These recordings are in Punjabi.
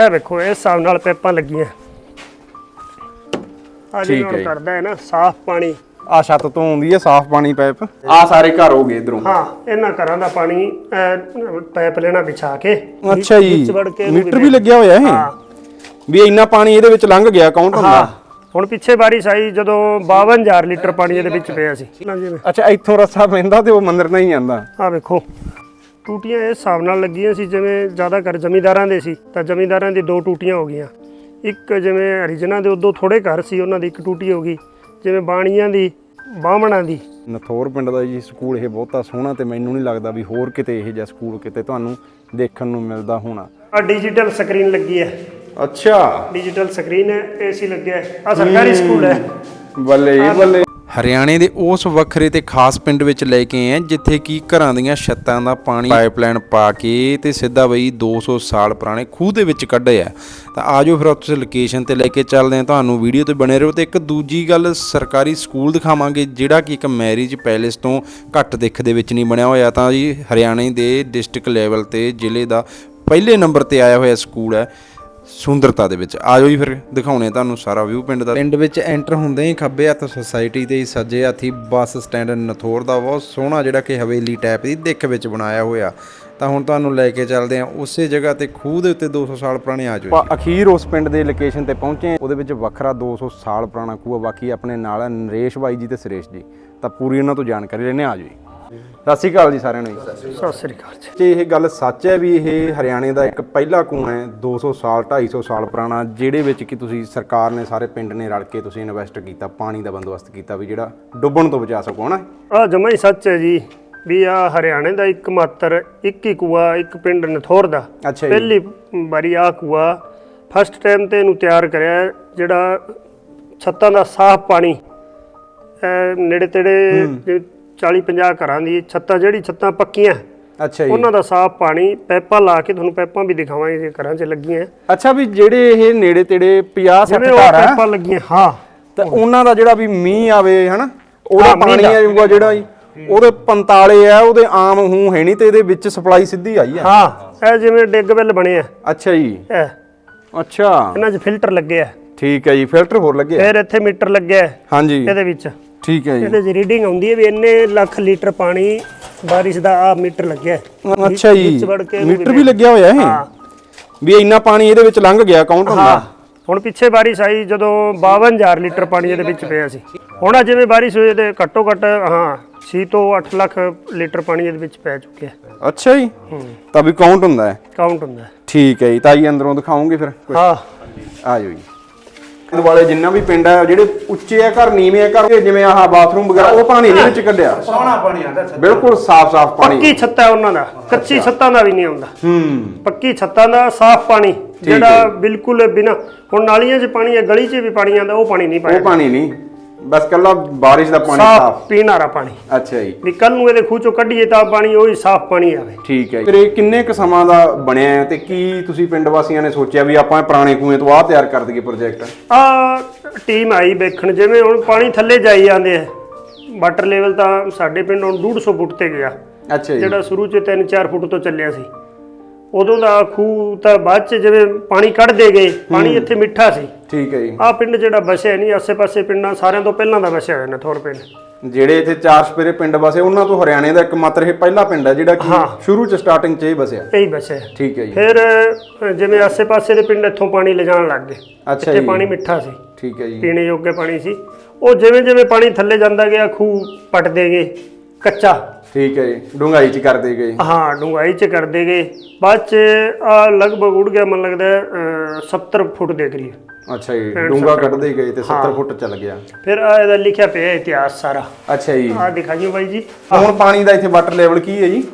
ਇਹ ਵੇਖੋ ਇਸ ਹਿਸਾਬ ਨਾਲ ਪੈਪਾਂ ਲੱਗੀਆਂ। ਆ ਠੀਕ ਜੀ ਹੈ ਜੀ। ਕਰਦਾ ਹੈ ਨਾ ਸਾਫ਼ ਪਾਣੀ। ਆ ਛੱਤ ਤੋਂ ਆਉਂਦੀ ਹੈ ਸਾਫ਼ ਪਾਣੀ ਪਾਈਪ। ਆ ਸਾਰੇ ਘਰ ਹੋ ਗਏ ਇਧਰੋਂ। ਹਾਂ ਇਹਨਾਂ ਘਰਾਂ ਦਾ ਪਾਣੀ ਇਹ ਪਾਈਪ ਲੈਣਾ ਵਿਛਾ ਕੇ। ਅੱਛਾ ਜੀ ਵਿੱਚ ਵੜ ਕੇ ਇਹਨੂੰ ਮੀਟਰ ਵੀ ਲੱਗਿਆ ਹੋਇਆ ਇਹ? ਹਾਂ। ਵੀ ਇੰਨਾ ਪਾਣੀ ਇਹਦੇ ਵਿੱਚ ਲੰਘ ਗਿਆ ਕਾਊਂਟ ਹਾਂ ਹੁੰਦਾ ਹੁਣ ਪਿੱਛੇ ਬਾਰਿਸ਼ ਆਈ ਜਦੋਂ 52000 ਲੀਟਰ ਪਾਣੀ ਇਹਦੇ ਵਿੱਚ ਪਿਆ ਸੀ। ਨਾ ਜਿਵੇਂ ਅੱਛਾ ਇੱਥੋਂ ਰਸਾ ਪੈਂਦਾ ਤੇ ਉਹ ਮੰਦਿਰ ਨਹੀਂ ਜਾਂਦਾ। ਆ ਵੇਖੋ ਟੂਟੀਆਂ ਇਸ ਹਿਸਾਬ ਨਾਲ ਲੱਗੀਆਂ ਸੀ ਜਿਵੇਂ ਜ਼ਿਆਦਾ ਘਰ ਜ਼ਮੀਂਦਾਰਾਂ ਦੇ ਸੀ ਤਾਂ ਜ਼ਮੀਂਦਾਰਾਂ ਦੀ ਦੋ ਟੂਟੀਆਂ ਹੋ ਗਈਆਂ। ਇੱਕ ਜਿਵੇਂ ਹਰੀਜਨਾਂ ਦੇ ਉਦੋਂ ਥੋੜੇ ਘਰ ਸੀ ਉਹਨਾਂ ਦੀ ਇੱਕ ਟੂਟੀ ਹੋ ਗਈ ਜਿਵੇਂ ਬਾਣੀਆਂ ਦੀ ਬਾਹਮਣਾਂ ਦੀ। ਨਥੋਰ ਪਿੰਡ ਦਾ ਜੀ ਸਕੂਲ ਇਹ ਬਹੁਤਾ ਸੋਹਣਾ ਤੇ ਮੈਨੂੰ ਨਹੀਂ ਲੱਗਦਾ ਵੀ ਹੋਰ ਕਿਤੇ ਇਹ ਜਿਹਾ ਸਕੂਲ ਕਿਤੇ ਤੁਹਾਨੂੰ ਦੇਖਣ ਨੂੰ ਮਿਲਦਾ ਹੋਣਾ। ਆ ਡਿਜੀਟਲ ਸਕਰੀਨ ਲੱਗੀ ਹੈ। ਅੱਛਾ। ਡਿਜੀਟਲ ਸਕਰੀਨ ਹੈ ਏਸੀ ਲੱਗਿਆ ਹੈ। ਆ ਸਰਕਾਰੀ ਸਕੂਲ ਹੈ। ਬੱਲੇ ਬੱਲੇ। ਹਰਿਆਣੇ ਦੇ ਉਸ ਵੱਖਰੇ ਤੇ ਖਾਸ ਪਿੰਡ ਵਿੱਚ ਲੈ ਕੇ ਆਏ ਜਿੱਥੇ ਕੀ ਘਰਾਂ ਦੀਆਂ ਛੱਤਾਂ ਦਾ ਪਾਣੀ ਪਾਈਪਲਾਈਨ ਪਾ ਕੇ ਤੇ ਸਿੱਧਾ ਬਈ 200 ਸਾਲ ਪੁਰਾਣੇ ਖੂਹ ਦੇ ਵਿੱਚ ਕੱਢਿਆ ਤਾਂ ਆਜੋ ਫਿਰ ਉੱਥੇ ਲੋਕੇਸ਼ਨ ਤੇ ਲੈ ਕੇ ਚੱਲਦੇ ਹਾਂ। ਤੁਹਾਨੂੰ ਵੀਡੀਓ ਤੇ ਬਣੇ ਰਹੋ ਤੇ ਇੱਕ ਦੂਜੀ ਗੱਲ ਸਰਕਾਰੀ ਸਕੂਲ ਦਿਖਾਵਾਂਗੇ, ਜਿਹੜਾ ਕਿ ਇੱਕ ਮੈਰਿਜ ਪੈਲੇਸ ਤੋਂ ਘੱਟ ਦਿੱਖ ਦੇ ਵਿੱਚ ਨਹੀਂ ਬਣਿਆ ਹੋਇਆ। ਤਾਂ ਜੀ ਹਰਿਆਣੇ ਦੇ ਡਿਸਟ੍ਰਿਕਟ ਲੈਵਲ ਤੇ ਜ਼ਿਲ੍ਹੇ ਦਾ ਪਹਿਲੇ ਨੰਬਰ ਤੇ ਆਇਆ ਹੋਇਆ ਸਕੂਲ ਹੈ। ਸੁੰਦਰਤਾ ਦੇ ਵਿੱਚ। ਆਜੋ ਜੀ ਫਿਰ ਦਿਖਾਉਣੇ ਤੁਹਾਨੂੰ ਸਾਰਾ ਵਿਊ ਪਿੰਡ ਦਾ। ਪਿੰਡ ਵਿੱਚ ਐਂਟਰ ਹੁੰਦੇ ਹੀ ਖੱਬੇ ਹੱਥ ਸੁਸਾਇਟੀ ਤੇ ਹੀ ਸੱਜੇ ਹੱਥੀ ਬੱਸ ਸਟੈਂਡ ਨਥੋਰ ਦਾ ਬਹੁਤ ਸੋਹਣਾ ਜਿਹੜਾ ਕਿ ਹਵੇਲੀ ਟਾਈਪ ਦੀ ਦਿੱਖ ਵਿੱਚ ਬਣਾਇਆ ਹੋਇਆ। ਤਾਂ ਹੁਣ ਤੁਹਾਨੂੰ ਲੈ ਕੇ ਚੱਲਦੇ ਆ ਉਸੇ ਜਗ੍ਹਾ ਤੇ ਖੂਹ ਦੇ ਉੱਤੇ 200 ਸਾਲ ਪੁਰਾਣੇ ਆ ਜਾਓ ਆਪਾਂ ਅਖੀਰ ਉਸ ਪਿੰਡ ਦੇ ਲੋਕੇਸ਼ਨ ਤੇ ਪਹੁੰਚੇ ਹਾਂ। ਉਹਦੇ ਵਿੱਚ ਵੱਖਰਾ 200 ਸਾਲ ਪੁਰਾਣਾ ਖੂਹ ਆ ਬਾਕੀ ਆਪਣੇ ਨਾਲ ਹੈ ਨਰੇਸ਼ ਬਾਈ ਜੀ ਤੇ ਸੁਰੇਸ਼ ਜੀ। ਤਾਂ ਪੂਰੀ ਉਹਨਾਂ ਤੋਂ ਜਾਣਕਾਰੀ ਲੈਣੇ ਆ ਜਾਓ ਜੀ। ਸਤਿ ਸ਼੍ਰੀ ਅਕਾਲ ਜੀ ਸਾਰਿਆਂ ਨੂੰ ਜੀ। ਸਤਿ ਸ੍ਰੀ ਅਕਾਲ ਜੀ। ਤੇ ਇਹ ਗੱਲ ਸੱਚ ਹੈ ਵੀ ਇਹ ਹਰਿਆਣੇ ਦਾ ਇੱਕ ਪਹਿਲਾ ਕੂਹ ਹੈ 200 ਸਾਲ 250 ਸਾਲ ਪੁਰਾਣਾ ਜਿਹੜੇ ਵਿੱਚ ਕਿ ਤੁਸੀਂ ਸਰਕਾਰ ਨੇ ਸਾਰੇ ਪਿੰਡ ਨੇ ਰਲ ਕੇ ਤੁਸੀਂ ਇਨਵੈਸਟ ਕੀਤਾ ਪਾਣੀ ਦਾ ਬੰਦੋਬਸਤ ਕੀਤਾ ਵੀ ਜਿਹੜਾ ਡੁੱਬਣ ਤੋਂ ਬਚਾ ਸਕੋ ਹਨਾ? ਆ ਜਮਾ ਹੀ ਸੱਚ ਹੈ ਜੀ ਵੀ ਆ ਹਰਿਆਣੇ ਦਾ ਇੱਕ ਮਾਤਰ ਇੱਕ ਹੀ ਕੂਆ ਇੱਕ ਪਿੰਡ ਨਥੋਰ ਦਾ। ਅੱਛਾ ਜੀ। ਪਹਿਲੀ ਵਾਰੀ ਆ ਕੂਆ ਫਸਟ ਟਾਈਮ ਤੇ ਇਹਨੂੰ ਤਿਆਰ ਕਰਿਆ ਹੈ, ਜਿਹੜਾ ਛੱਤਾਂ ਦਾ ਸਾਫ਼ ਪਾਣੀ ਨੇੜੇ ਤੇੜੇ 40 50 ਘਰਾਂ ਦੀ ਛੱਤਾਂ ਜਿਹੜੀ ਛੱਤਾਂ ਪੱਕੀਆਂ। ਅੱਛਾ ਜੀ। ਉਹਨਾਂ ਦਾ ਸਾਫ਼ ਪਾਣੀ ਪੈਪਾਂ ਲਾ ਕੇ ਤੁਹਾਨੂੰ ਪੈਪਾਂ ਵੀ ਦਿਖਾਵਾਂਗੇ ਜੇ ਘਰਾਂ 'ਚ ਲੱਗੀਆਂ। ਅੱਛਾ ਵੀ ਜਿਹੜੇ ਇਹ ਨੇੜੇ ਤੇੜੇ 50 60 ਜਿਵੇਂ ਉਹ ਘਰ ਆ ਪੈਪਾਂ ਲੱਗੀਆਂ ਹਾਂ। ਤਾਂ ਉਹਨਾਂ ਦਾ ਜਿਹੜਾ ਵੀ ਮੀਂਹ ਆਵੇ ਹਨਾ ਉਹਦਾ ਪਾਣੀ। ਆਊਗਾ ਜਿਹੜਾ ਜੀ। ਉਹਦੇ ਪੰਤਾਲੇ ਆ ਉਹਦੇ ਆਮ ਹੂੰ ਹੈ ਨਹੀਂ ਤੇ ਇਹਦੇ ਵਿੱਚ ਸਪਲਾਈ ਸਿੱਧੀ ਆਈ ਆ। ਹਾਂ ਇਹ ਜਿਵੇਂ ਡਿੱਗ ਬਿੱਲ ਬਣੇ ਆ। ਅੱਛਾ ਜੀ। ਇਹ। ਅੱਛਾ। ਇਹਨਾਂ 'ਚ ਫਿਲਟਰ ਲੱਗੇ ਆ। ਠੀਕ ਹੈ ਜੀ ਫਿਲਟਰ ਹੋਰ ਲੱਗੇ ਆ? ਫਿਰ ਇੱਥੇ ਮੀਟਰ ਲੱਗਿਆ। ਹਾਂਜੀ। ਇਹਦੇ ਵਿੱਚ। ਠੀਕ ਹੈ ਜੀ। ਇਹਦੇ 'ਚ ਰੀਡਿੰਗ ਆਉਂਦੀ ਹੈ ਵੀ ਇੰਨੇ ਲੱਖ ਲੀਟਰ ਪਾਣੀ ਬਾਰਿਸ਼ ਦਾ ਆ ਮੀਟਰ ਲੱਗਿਆ ਹੈ। ਅੱਛਾ ਜੀ ਵਿੱਚ ਵੜ ਕੇ ਇਹਨੂੰ ਮੀਟਰ ਵੀ ਲੱਗਿਆ ਹੋਇਆ ਇਹ? ਹਾਂ। ਵੀ ਇੰਨਾ ਪਾਣੀ ਇਹਦੇ ਵਿੱਚ ਲੰਘ ਗਿਆ ਕਾਊਂਟ ਹੁੰਦਾ ਹੁਣ ਪਿੱਛੇ ਬਾਰਿਸ਼ ਆਈ ਜਦੋਂ 52000 ਲੀਟਰ ਪਾਣੀ ਇਹਦੇ ਵਿੱਚ ਪਿਆ ਸੀ। ਹੁਣ ਆ ਜਿਵੇਂ ਬਾਰਿਸ਼ ਹੋਈ ਤੇ ਘੱਟੋ ਘੱਟ ਹਾਂ 6 ਤੋਂ 8 ਲੱਖ ਲੀਟਰ ਪਾਣੀ ਇਹਦੇ ਵਿੱਚ ਪੈ ਚੁੱਕਿਆ ਅੱਛਾ ਜੀ। ਤਾਂ ਵੀ ਕਾਊਂਟ ਹੁੰਦਾ ਹੈ। ਕਾਊਂਟ ਹੁੰਦਾ ਹੈ। ਠੀਕ ਹੈ ਜੀ ਤਾਂ ਜੀ ਅੰਦਰੋਂ ਦਿਖਾਉਂਗੇ ਫਿਰ। ਹਾਂ। ਆ ਜਾਓ ਜੀ। ਇਹਦੇ ਵਾਲੇ ਜਿੰਨਾ ਵੀ ਪਿੰਡ ਹੈ ਜਿਹੜੇ ਉੱਚੇ ਆ ਘਰ ਨੀਵੇਂ ਆ ਘਰ ਜਿਵੇਂ ਆਹ ਬਾਥਰੂਮ ਵਗੈਰਾ ਉਹ ਪਾਣੀ ਨਹੀਂ ਵਿੱਚ ਕੱਢਿਆ। ਸੋਹਣਾ ਪਾਣੀ ਆਂਦਾ ਬਿਲਕੁਲ ਸਾਫ਼-ਸਾਫ਼ ਪਾਣੀ। ਪੱਕੀ ਛੱਤਾਂ ਹੈ ਉਹਨਾਂ ਦਾ ਕੱਚੀ ਛੱਤਾਂ ਦਾ ਵੀ ਨਹੀਂ ਆਉਂਦਾ। ਹੂੰ। ਪੱਕੀ ਛੱਤਾਂ ਦਾ ਸਾਫ਼ ਪਾਣੀ ਜਿਹੜਾ ਬਿਲਕੁਲ ਬਿਨਾ ਹੁਣ ਨਾਲੀਆਂ 'ਚ ਪਾਣੀ ਹੈ ਗਲੀ 'ਚ ਵੀ ਪਾਣੀ ਆਉਂਦਾ ਉਹ ਪਾਣੀ ਨਹੀਂ ਉਹ ਪਾਇਆ ਪਾਣੀ ਨਹੀਂ। ਬਸ ਕੱਲਾ ਬਾਰਿਸ਼ ਦਾ ਪਾਣੀ ਸਾਫ਼ ਪੀਣ ਵਾਲਾ ਪਾਣੀ। ਅੱਛਾ ਜੀ। ਵੀ ਕੱਲ ਨੂੰ ਇਹਦੇ ਖੂਹ ਚੋਂ ਕੱਢੀਏ ਤਾਂ ਪਾਣੀ ਉਹੀ ਸਾਫ਼ ਪਾਣੀ ਆਵੇ। ਠੀਕ ਹੈ ਜੀ। ਫਿਰ ਇਹ ਕਿੰਨੇ ਕੁ ਸਮਾਂ ਦਾ ਬਣਿਆ ਹੈ ਤੇ ਕੀ ਤੁਸੀਂ ਪਿੰਡ ਵਾਸੀਆਂ ਨੇ ਸੋਚਿਆ ਵੀ ਆਪਾਂ ਇਹ ਪੁਰਾਣੇ ਕੂਏ ਤੋਂ ਆਹ ਤਿਆਰ ਕਰ ਦਈਏ ਪ੍ਰੋਜੈਕਟ ਆ ਟੀਮ ਆਈ ਵੇਖਣ ਜਿਵੇਂ ਹੁਣ ਪਾਣੀ ਥੱਲੇ ਜਾਈ ਜਾਂਦੇ ਆ। ਵਾਟਰ ਲੈਵਲ ਤਾਂ ਸਾਡੇ ਪਿੰਡ ਹੁਣ 150 ਫੁੱਟ ਤੇ ਗਿਆ। ਅੱਛਾ ਜੀ। ਜਿਹੜਾ ਸ਼ੁਰੂ 'ਚ 3-4 ਫੁੱਟ ਤੋਂ ਚੱਲਿਆ ਸੀ। ਉਦੋਂ ਦਾ ਖੂਹ ਤਾਂ ਬਾਅਦ 'ਚ ਜਿਵੇਂ ਪਾਣੀ ਕੱਢਦੇ ਗਏ ਪਾਣੀ ਇੱਥੇ ਮਿੱਠਾ ਸੀ। ਠੀਕ ਹੈ ਜੀ। ਆ ਪਿੰਡ ਜਿਹੜਾ ਵਸਿਆ ਨਹੀਂ ਆਸੇ-ਪਾਸੇ ਪਿੰਡਾਂ ਸਾਰਿਆਂ ਤੋਂ ਪਹਿਲਾਂ ਦਾ ਵਸਿਆ ਹੋਇਆ ਨਥੋਰ ਪਿੰਡ। ਜਿਹੜੇ ਇੱਥੇ ਚਾਰ ਸਪੇਰੇ ਪਿੰਡ ਵਸੇ ਉਹਨਾਂ ਤੋਂ ਹਰਿਆਣੇ ਦਾ ਇੱਕ ਮਾਤਰ ਇਹ ਪਹਿਲਾ ਪਿੰਡ ਹੈ ਜਿਹੜਾ ਕਿ ਸ਼ੁਰੂ ਚ ਸਟਾਰਟਿੰਗ ਚ ਹੀ ਵਸਿਆ। ਇਹੀ ਵਸਿਆ। ਠੀਕ ਹੈ ਜੀ। ਫਿਰ ਜਿਵੇਂ ਆਸੇ-ਪਾਸੇ ਦੇ ਪਿੰਡ ਇੱਥੋਂ ਪਾਣੀ ਲਿਜਾਣ ਲੱਗ ਗਏ। ਅੱਛਾ ਜੀ। ਪਾਣੀ ਮਿੱਠਾ ਸੀ। ਠੀਕ ਹੈ ਜੀ। ਪੀਣੇ ਯੋਗ ਪਾਣੀ ਸੀ। ਉਹ ਜਿਵੇਂ ਜਿਵੇਂ ਪਾਣੀ ਥੱਲੇ ਜਾਂਦਾ ਗਿਆ ਖੂਹ ਪਟਦੇ ਗਏ। ਕੱਚਾ। ਠੀਕ ਹੈ ਜੀ ਡੂੰਘਾਈ ਚ ਕਰਦੇ ਗਏ। ਹਾਂ ਡੂੰਘਾਈ ਚ ਕਰਦੇ ਗਏ। ਬਾਅਦ ਚ ਆ ਲਗਭਗ ਉੜ ਗਿਆ ਮਨ ਲੱਗਦਾ ਹੈ, ਅ, 70 ਫੁੱਟ ਦੇ ਕਰੀਬ। ਅੱਛਾ ਜੀ ਡੂੰਘਾ ਕੱਢਦੇ ਗਏ ਤੇ 70 ਫੁੱਟ ਚੱਲ ਗਿਆ। ਫਿਰ ਆ ਇਹਦਾ ਲਿਖਿਆ ਪਿਆ ਇਤਿਹਾਸ ਸਾਰਾ। ਅੱਛਾ ਜੀ। ਆ ਦਿਖਾਈਓ ਬਾਈ ਜੀ। ਹੁਣ ਪਾਣੀ ਦਾ ਇੱਥੇ ਵਾਟਰ ਲੈਵਲ ਕੀ ਹੈ ਜੀ?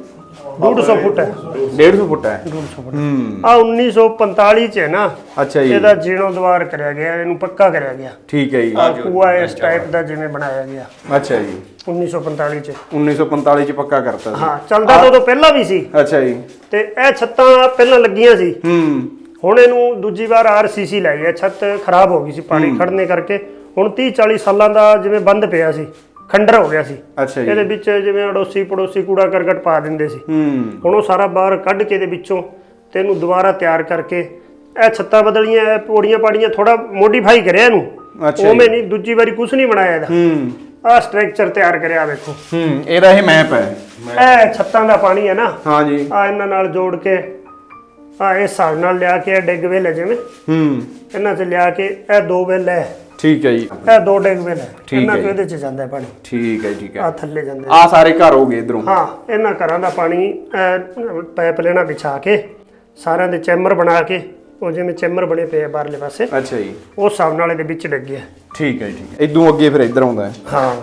150 ਫੁੱਟ ਹੈ। 150 ਫੁੱਟ ਹੈ। 150 ਫੁੱਟ। ਹੂੰ। ਆ 1945 ਚ ਹੈ ਨਾ। ਅੱਛਾ ਜੀ। ਇਹਦਾ ਜੀਰਣੋਦਵਾਰ ਕਰਿਆ ਗਿਆ ਇਹਨੂੰ ਪੱਕਾ ਕਰਿਆ ਗਿਆ। ਠੀਕ ਹੈ ਜੀ। ਆ ਕੂਆ ਇਸ ਟਾਈਪ ਦਾ ਜਿਵੇਂ ਬਣਾਇਆ ਗਿਆ। ਅੱਛਾ ਜੀ। 1945 ਚ। 1945 ਚ ਪੱਕਾ ਕਰਤਾ ਸੀ। ਹਾਂ ਚੱਲਦਾ ਤਾਂ ਉਦੋਂ ਪਹਿਲਾਂ ਵੀ ਸੀ। ਅੱਛਾ ਜੀ। ਤੇ ਇਹ ਛੱਤਾਂ ਪਹਿਲਾਂ ਲੱਗੀਆਂ ਸੀ। ਹੂੰ। ਹੁਣ ਇਹਨੂੰ ਦੂਜੀ ਵਾਰ ਆਰਸੀਸੀ ਲਾਈ ਹੈ। ਛੱਤ ਖਰਾਬ ਹੋ ਗਈ ਸੀ ਪਾਣੀ ਖੜਨੇ ਕਰਕੇ। ਹੁਣ 30 40 ਸਾਲਾਂ ਦਾ ਜਿਵੇਂ ਬੰਦ ਪਿਆ ਸੀ। ਖੰਡਰ ਹੋ ਗਿਆ ਸੀ। ਅੱਛਾ ਜੀ। ਇਹਦੇ ਵਿੱਚ ਜਿਵੇਂ ਅੜੋਸੀ ਪੜੋਸੀ ਕੂੜਾ ਕਰਕਟ ਪਾ ਦਿੰਦੇ ਸੀ। ਹੂੰ। ਹੁਣ ਉਹ ਸਾਰਾ ਬਾਹਰ ਕੱਢ ਕੇ ਇਹਦੇ ਵਿੱਚੋਂ ਤੇ ਇਹਨੂੰ ਦੁਬਾਰਾ ਤਿਆਰ ਕਰਕੇ ਇਹ ਛੱਤਾਂ ਬਦਲੀਆਂ ਇਹ ਪੌੜੀਆਂ ਪਾੜੀਆਂ ਥੋੜਾ ਮੋਡੀਫਾਈ ਕਰਿਆ ਇਹਨੂੰ। ਅੱਛਾ। ਉਵੇਂ ਨਹੀਂ ਦੂਜੀ ਵਾਰੀ ਕੁਝ ਨਹੀਂ ਬਣਾਇਆ ਇਹਦਾ। ਹੂੰ। ਆਹ ਸਟਰਕਚਰ ਤਿਆਰ ਕਰਿਆ ਵੇਖੋ। ਹੂੰ ਇਹਦਾ ਇਹ ਮੈਪ ਹੈ। ਇਹ ਛੱਤਾਂ ਦਾ ਪਾਣੀ ਹੈ ਨਾ। ਹਾਂ ਜੀ। ਆ ਇਹਨਾਂ ਨਾਲ ਜੋੜ ਕੇ ਆ ਇਸ ਹਿਸਾਬ ਨਾਲ ਲਿਆ ਕੇ ਇਹ ਡਿੱਗ ਵੇਲ ਜਿਵੇਂ ਹੂੰ। ਇਹਨਾਂ 'ਚ ਲਿਆ ਕੇ ਇਹ ਦੋ ਵੇਲ ਹੈ ਠੀਕ ਹੈ ਜੀ। ਇਹ ਦੋ ਡਿੱਗ ਵੇਲ ਹੈ ਠੀਕ ਇਹਨਾਂ ਹੈ ਜੀ। ਇਹਦੇ 'ਚ ਜਾਂਦਾ ਹੈ ਪਾਣੀ। ਠੀਕ ਹੈ ਠੀਕ ਆ ਹੈ ਥੱਲੇ ਜਾਂਦੇ ਆ। ਸਾਰੇ ਘਰ ਹੋ ਗਏ ਇਧਰੋਂ। ਹਾਂ ਇਹਨਾਂ ਘਰਾਂ ਦਾ ਪਾਣੀ ਪਾਈਪ ਲੈਣਾ ਵਿਛਾ ਕੇ ਸਾਰਿਆਂ ਦੇ ਚੈਂਬਰ ਬਣਾ ਕੇ ਉਹ ਜਿਵੇਂ ਚੈਂਬਰ ਬਣੇ ਪਏ ਆ ਬਾਹਰਲੇ ਪਾਸੇ ਅੱਛਾ ਜੀ। ਉਸ ਹਿਸਾਬ ਨਾਲ ਇਹਦੇ ਵਿੱਚ ਡਿੱਗਿਆ ਠੀਕ ਹੈ ਠੀਕ ਹੈ। ਇਦੋਂ ਅੱਗੇ ਫਿਰ ਇੱਧਰ ਆਉਂਦਾ ਹੈ। ਹਾਂ।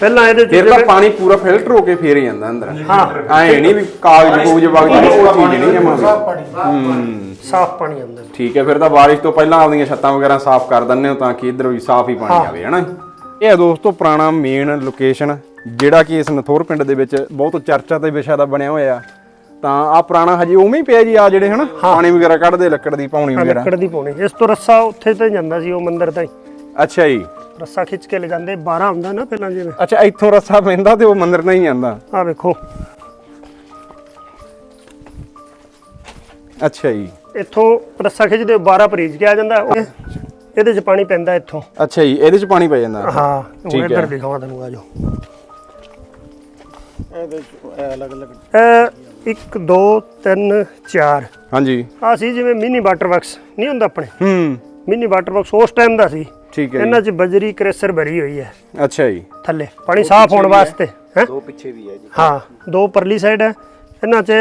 ਪਹਿਲਾਂ ਇਹਦੇ 'ਚ ਫਿਰ ਤਾਂ ਜਿਵੇਂ- ਪਾਣੀ ਪੂਰਾ ਫਿਲਟਰ ਹੋ ਕੇ ਫੇਰ ਹੀ ਜਾਂਦਾ ਅੰਦਰ। ਹਾਂ। ਐ ਨਹੀਂ ਵੀ ਕਾਗਜ਼ ਕੂਜ ਵਗ ਜਾਂਦੇ ਉਹ ਚੀਜ਼ ਨਹੀਂ ਜਮਾ ਹੂੰ। ਸਾਫ਼ ਪਾਣੀ ਆਉਂਦਾ ਠੀਕ ਹੈ ਫਿਰ ਤਾਂ ਬਾਰਿਸ਼ ਤੋਂ ਪਹਿਲਾਂ ਆਪਦੀਆਂ ਛੱਤਾਂ ਵਗੈਰਾ ਸਾਫ਼ ਕਰ ਦਿੰਦੇ ਹੋ ਤਾਂ ਕਿ ਇੱਧਰ ਵੀ ਸਾਫ਼ ਹੀ ਪਾਣੀ ਆਵੇ ਹਨਾ? ਇਹ ਹੈ ਦੋਸਤੋ ਪੁਰਾਣਾ ਮੇਨ ਲੋਕੇਸ਼ਨ ਜਿਹੜਾ ਕਿ ਇਸ ਨਥੋਰ ਪਿੰਡ ਦੇ ਵਿੱਚ ਬਹੁਤ ਚਰਚਾ ਤੇ ਵਿਸ਼ਾ ਦਾ ਬਣਿਆ ਹੋਇਆ। ਤਾਂ ਆ ਪੁਰਾਣਾ ਹਜੇ ਉਵੇਂ ਹੀ ਪਿਆ ਜੀ ਆ ਜਿਹੜੇ ਹਨਾ? ਪਾਣੀ ਵਗੈਰਾ ਕੱਢਦੇ ਲੱਕੜ ਦੀ ਪਾਉਣੀ ਵਗੈਰਾ। ਲੱਕੜ ਦੀ ਪਾਉਣੀ। ਇਸ ਤੋਂ ਰੱਸਾ ਉੱਥੇ ਤੇ ਜਾਂਦਾ ਸੀ ਉਹ ਮੰਦਿਰ ਤਾਈਂ। ਅੱਛਾ ਜੀ। ਰੱਸਾ ਖਿੱਚ ਕੇ ਲੈ ਜਾਂਦੇ 12 ਹੁੰਦਾ ਨਾ ਪਹਿਲਾਂ ਜਿਵੇਂ। ਅੱਛਾ ਇੱਥੋਂ ਰਸਾ ਪੈਂਦਾ ਤੇ ਉਹ ਮੰਦਿਰ ਨਹੀਂ ਜਾਂਦਾ। ਆ ਵੇਖੋ। ਅੱਛਾ ਜੀ। ਇੱਥੋਂ ਰੱਸਾ ਖਿੱਚਦੇ 12 ਪਰੀਜ ਕੇ ਆ ਜਾਂਦਾ। ਉਹ- ਇਹਦੇ 'ਚ ਪਾਣੀ ਪੈਂਦਾ ਇੱਥੋਂ। ਅੱਛਾ ਜੀ ਇਹਦੇ ਚ ਪਾਣੀ ਪੈ ਜਾਂਦਾ? ਹਾਂ ਹੁਣ। ਇੱਧਰ ਦਿਖਾਵਾਂ ਤੁਹਾਨੂੰ ਆ ਜਾਓ। ਇਹ 1 2 3 4 ਹਾਂਜੀ। ਆ ਸੀ ਜਿਵੇਂ ਮਿਨੀ ਵਾਟਰ ਵਰਕਸ ਨਹੀਂ ਹੁੰਦਾ ਆਪਣੇ? ਹੂੰ। ਮਿਨੀ ਵਾਟਰ ਵਰਕਸ ਉਸ ਟਾਈਮ ਦਾ ਸੀ। ਠੀਕ ਹੈ ਇਹਨਾਂ 'ਚ ਬਜਰੀ ਕ੍ਰੈਸ਼ਰ ਭਰੀ ਹੋਈ ਹੈ। ਅੱਛਾ ਜੀ। ਥੱਲੇ। ਪਾਣੀ ਸਾਫ਼ ਹੋਣ ਵਾਸਤੇ ਹੈ? ਦੋ ਪਿੱਛੇ ਵੀ ਹੈ ਜੀ। ਹਾਂ ਦੋ ਪਰਲੀ ਸਾਈਡ ਹੈ। ਇਹਨਾਂ 'ਚ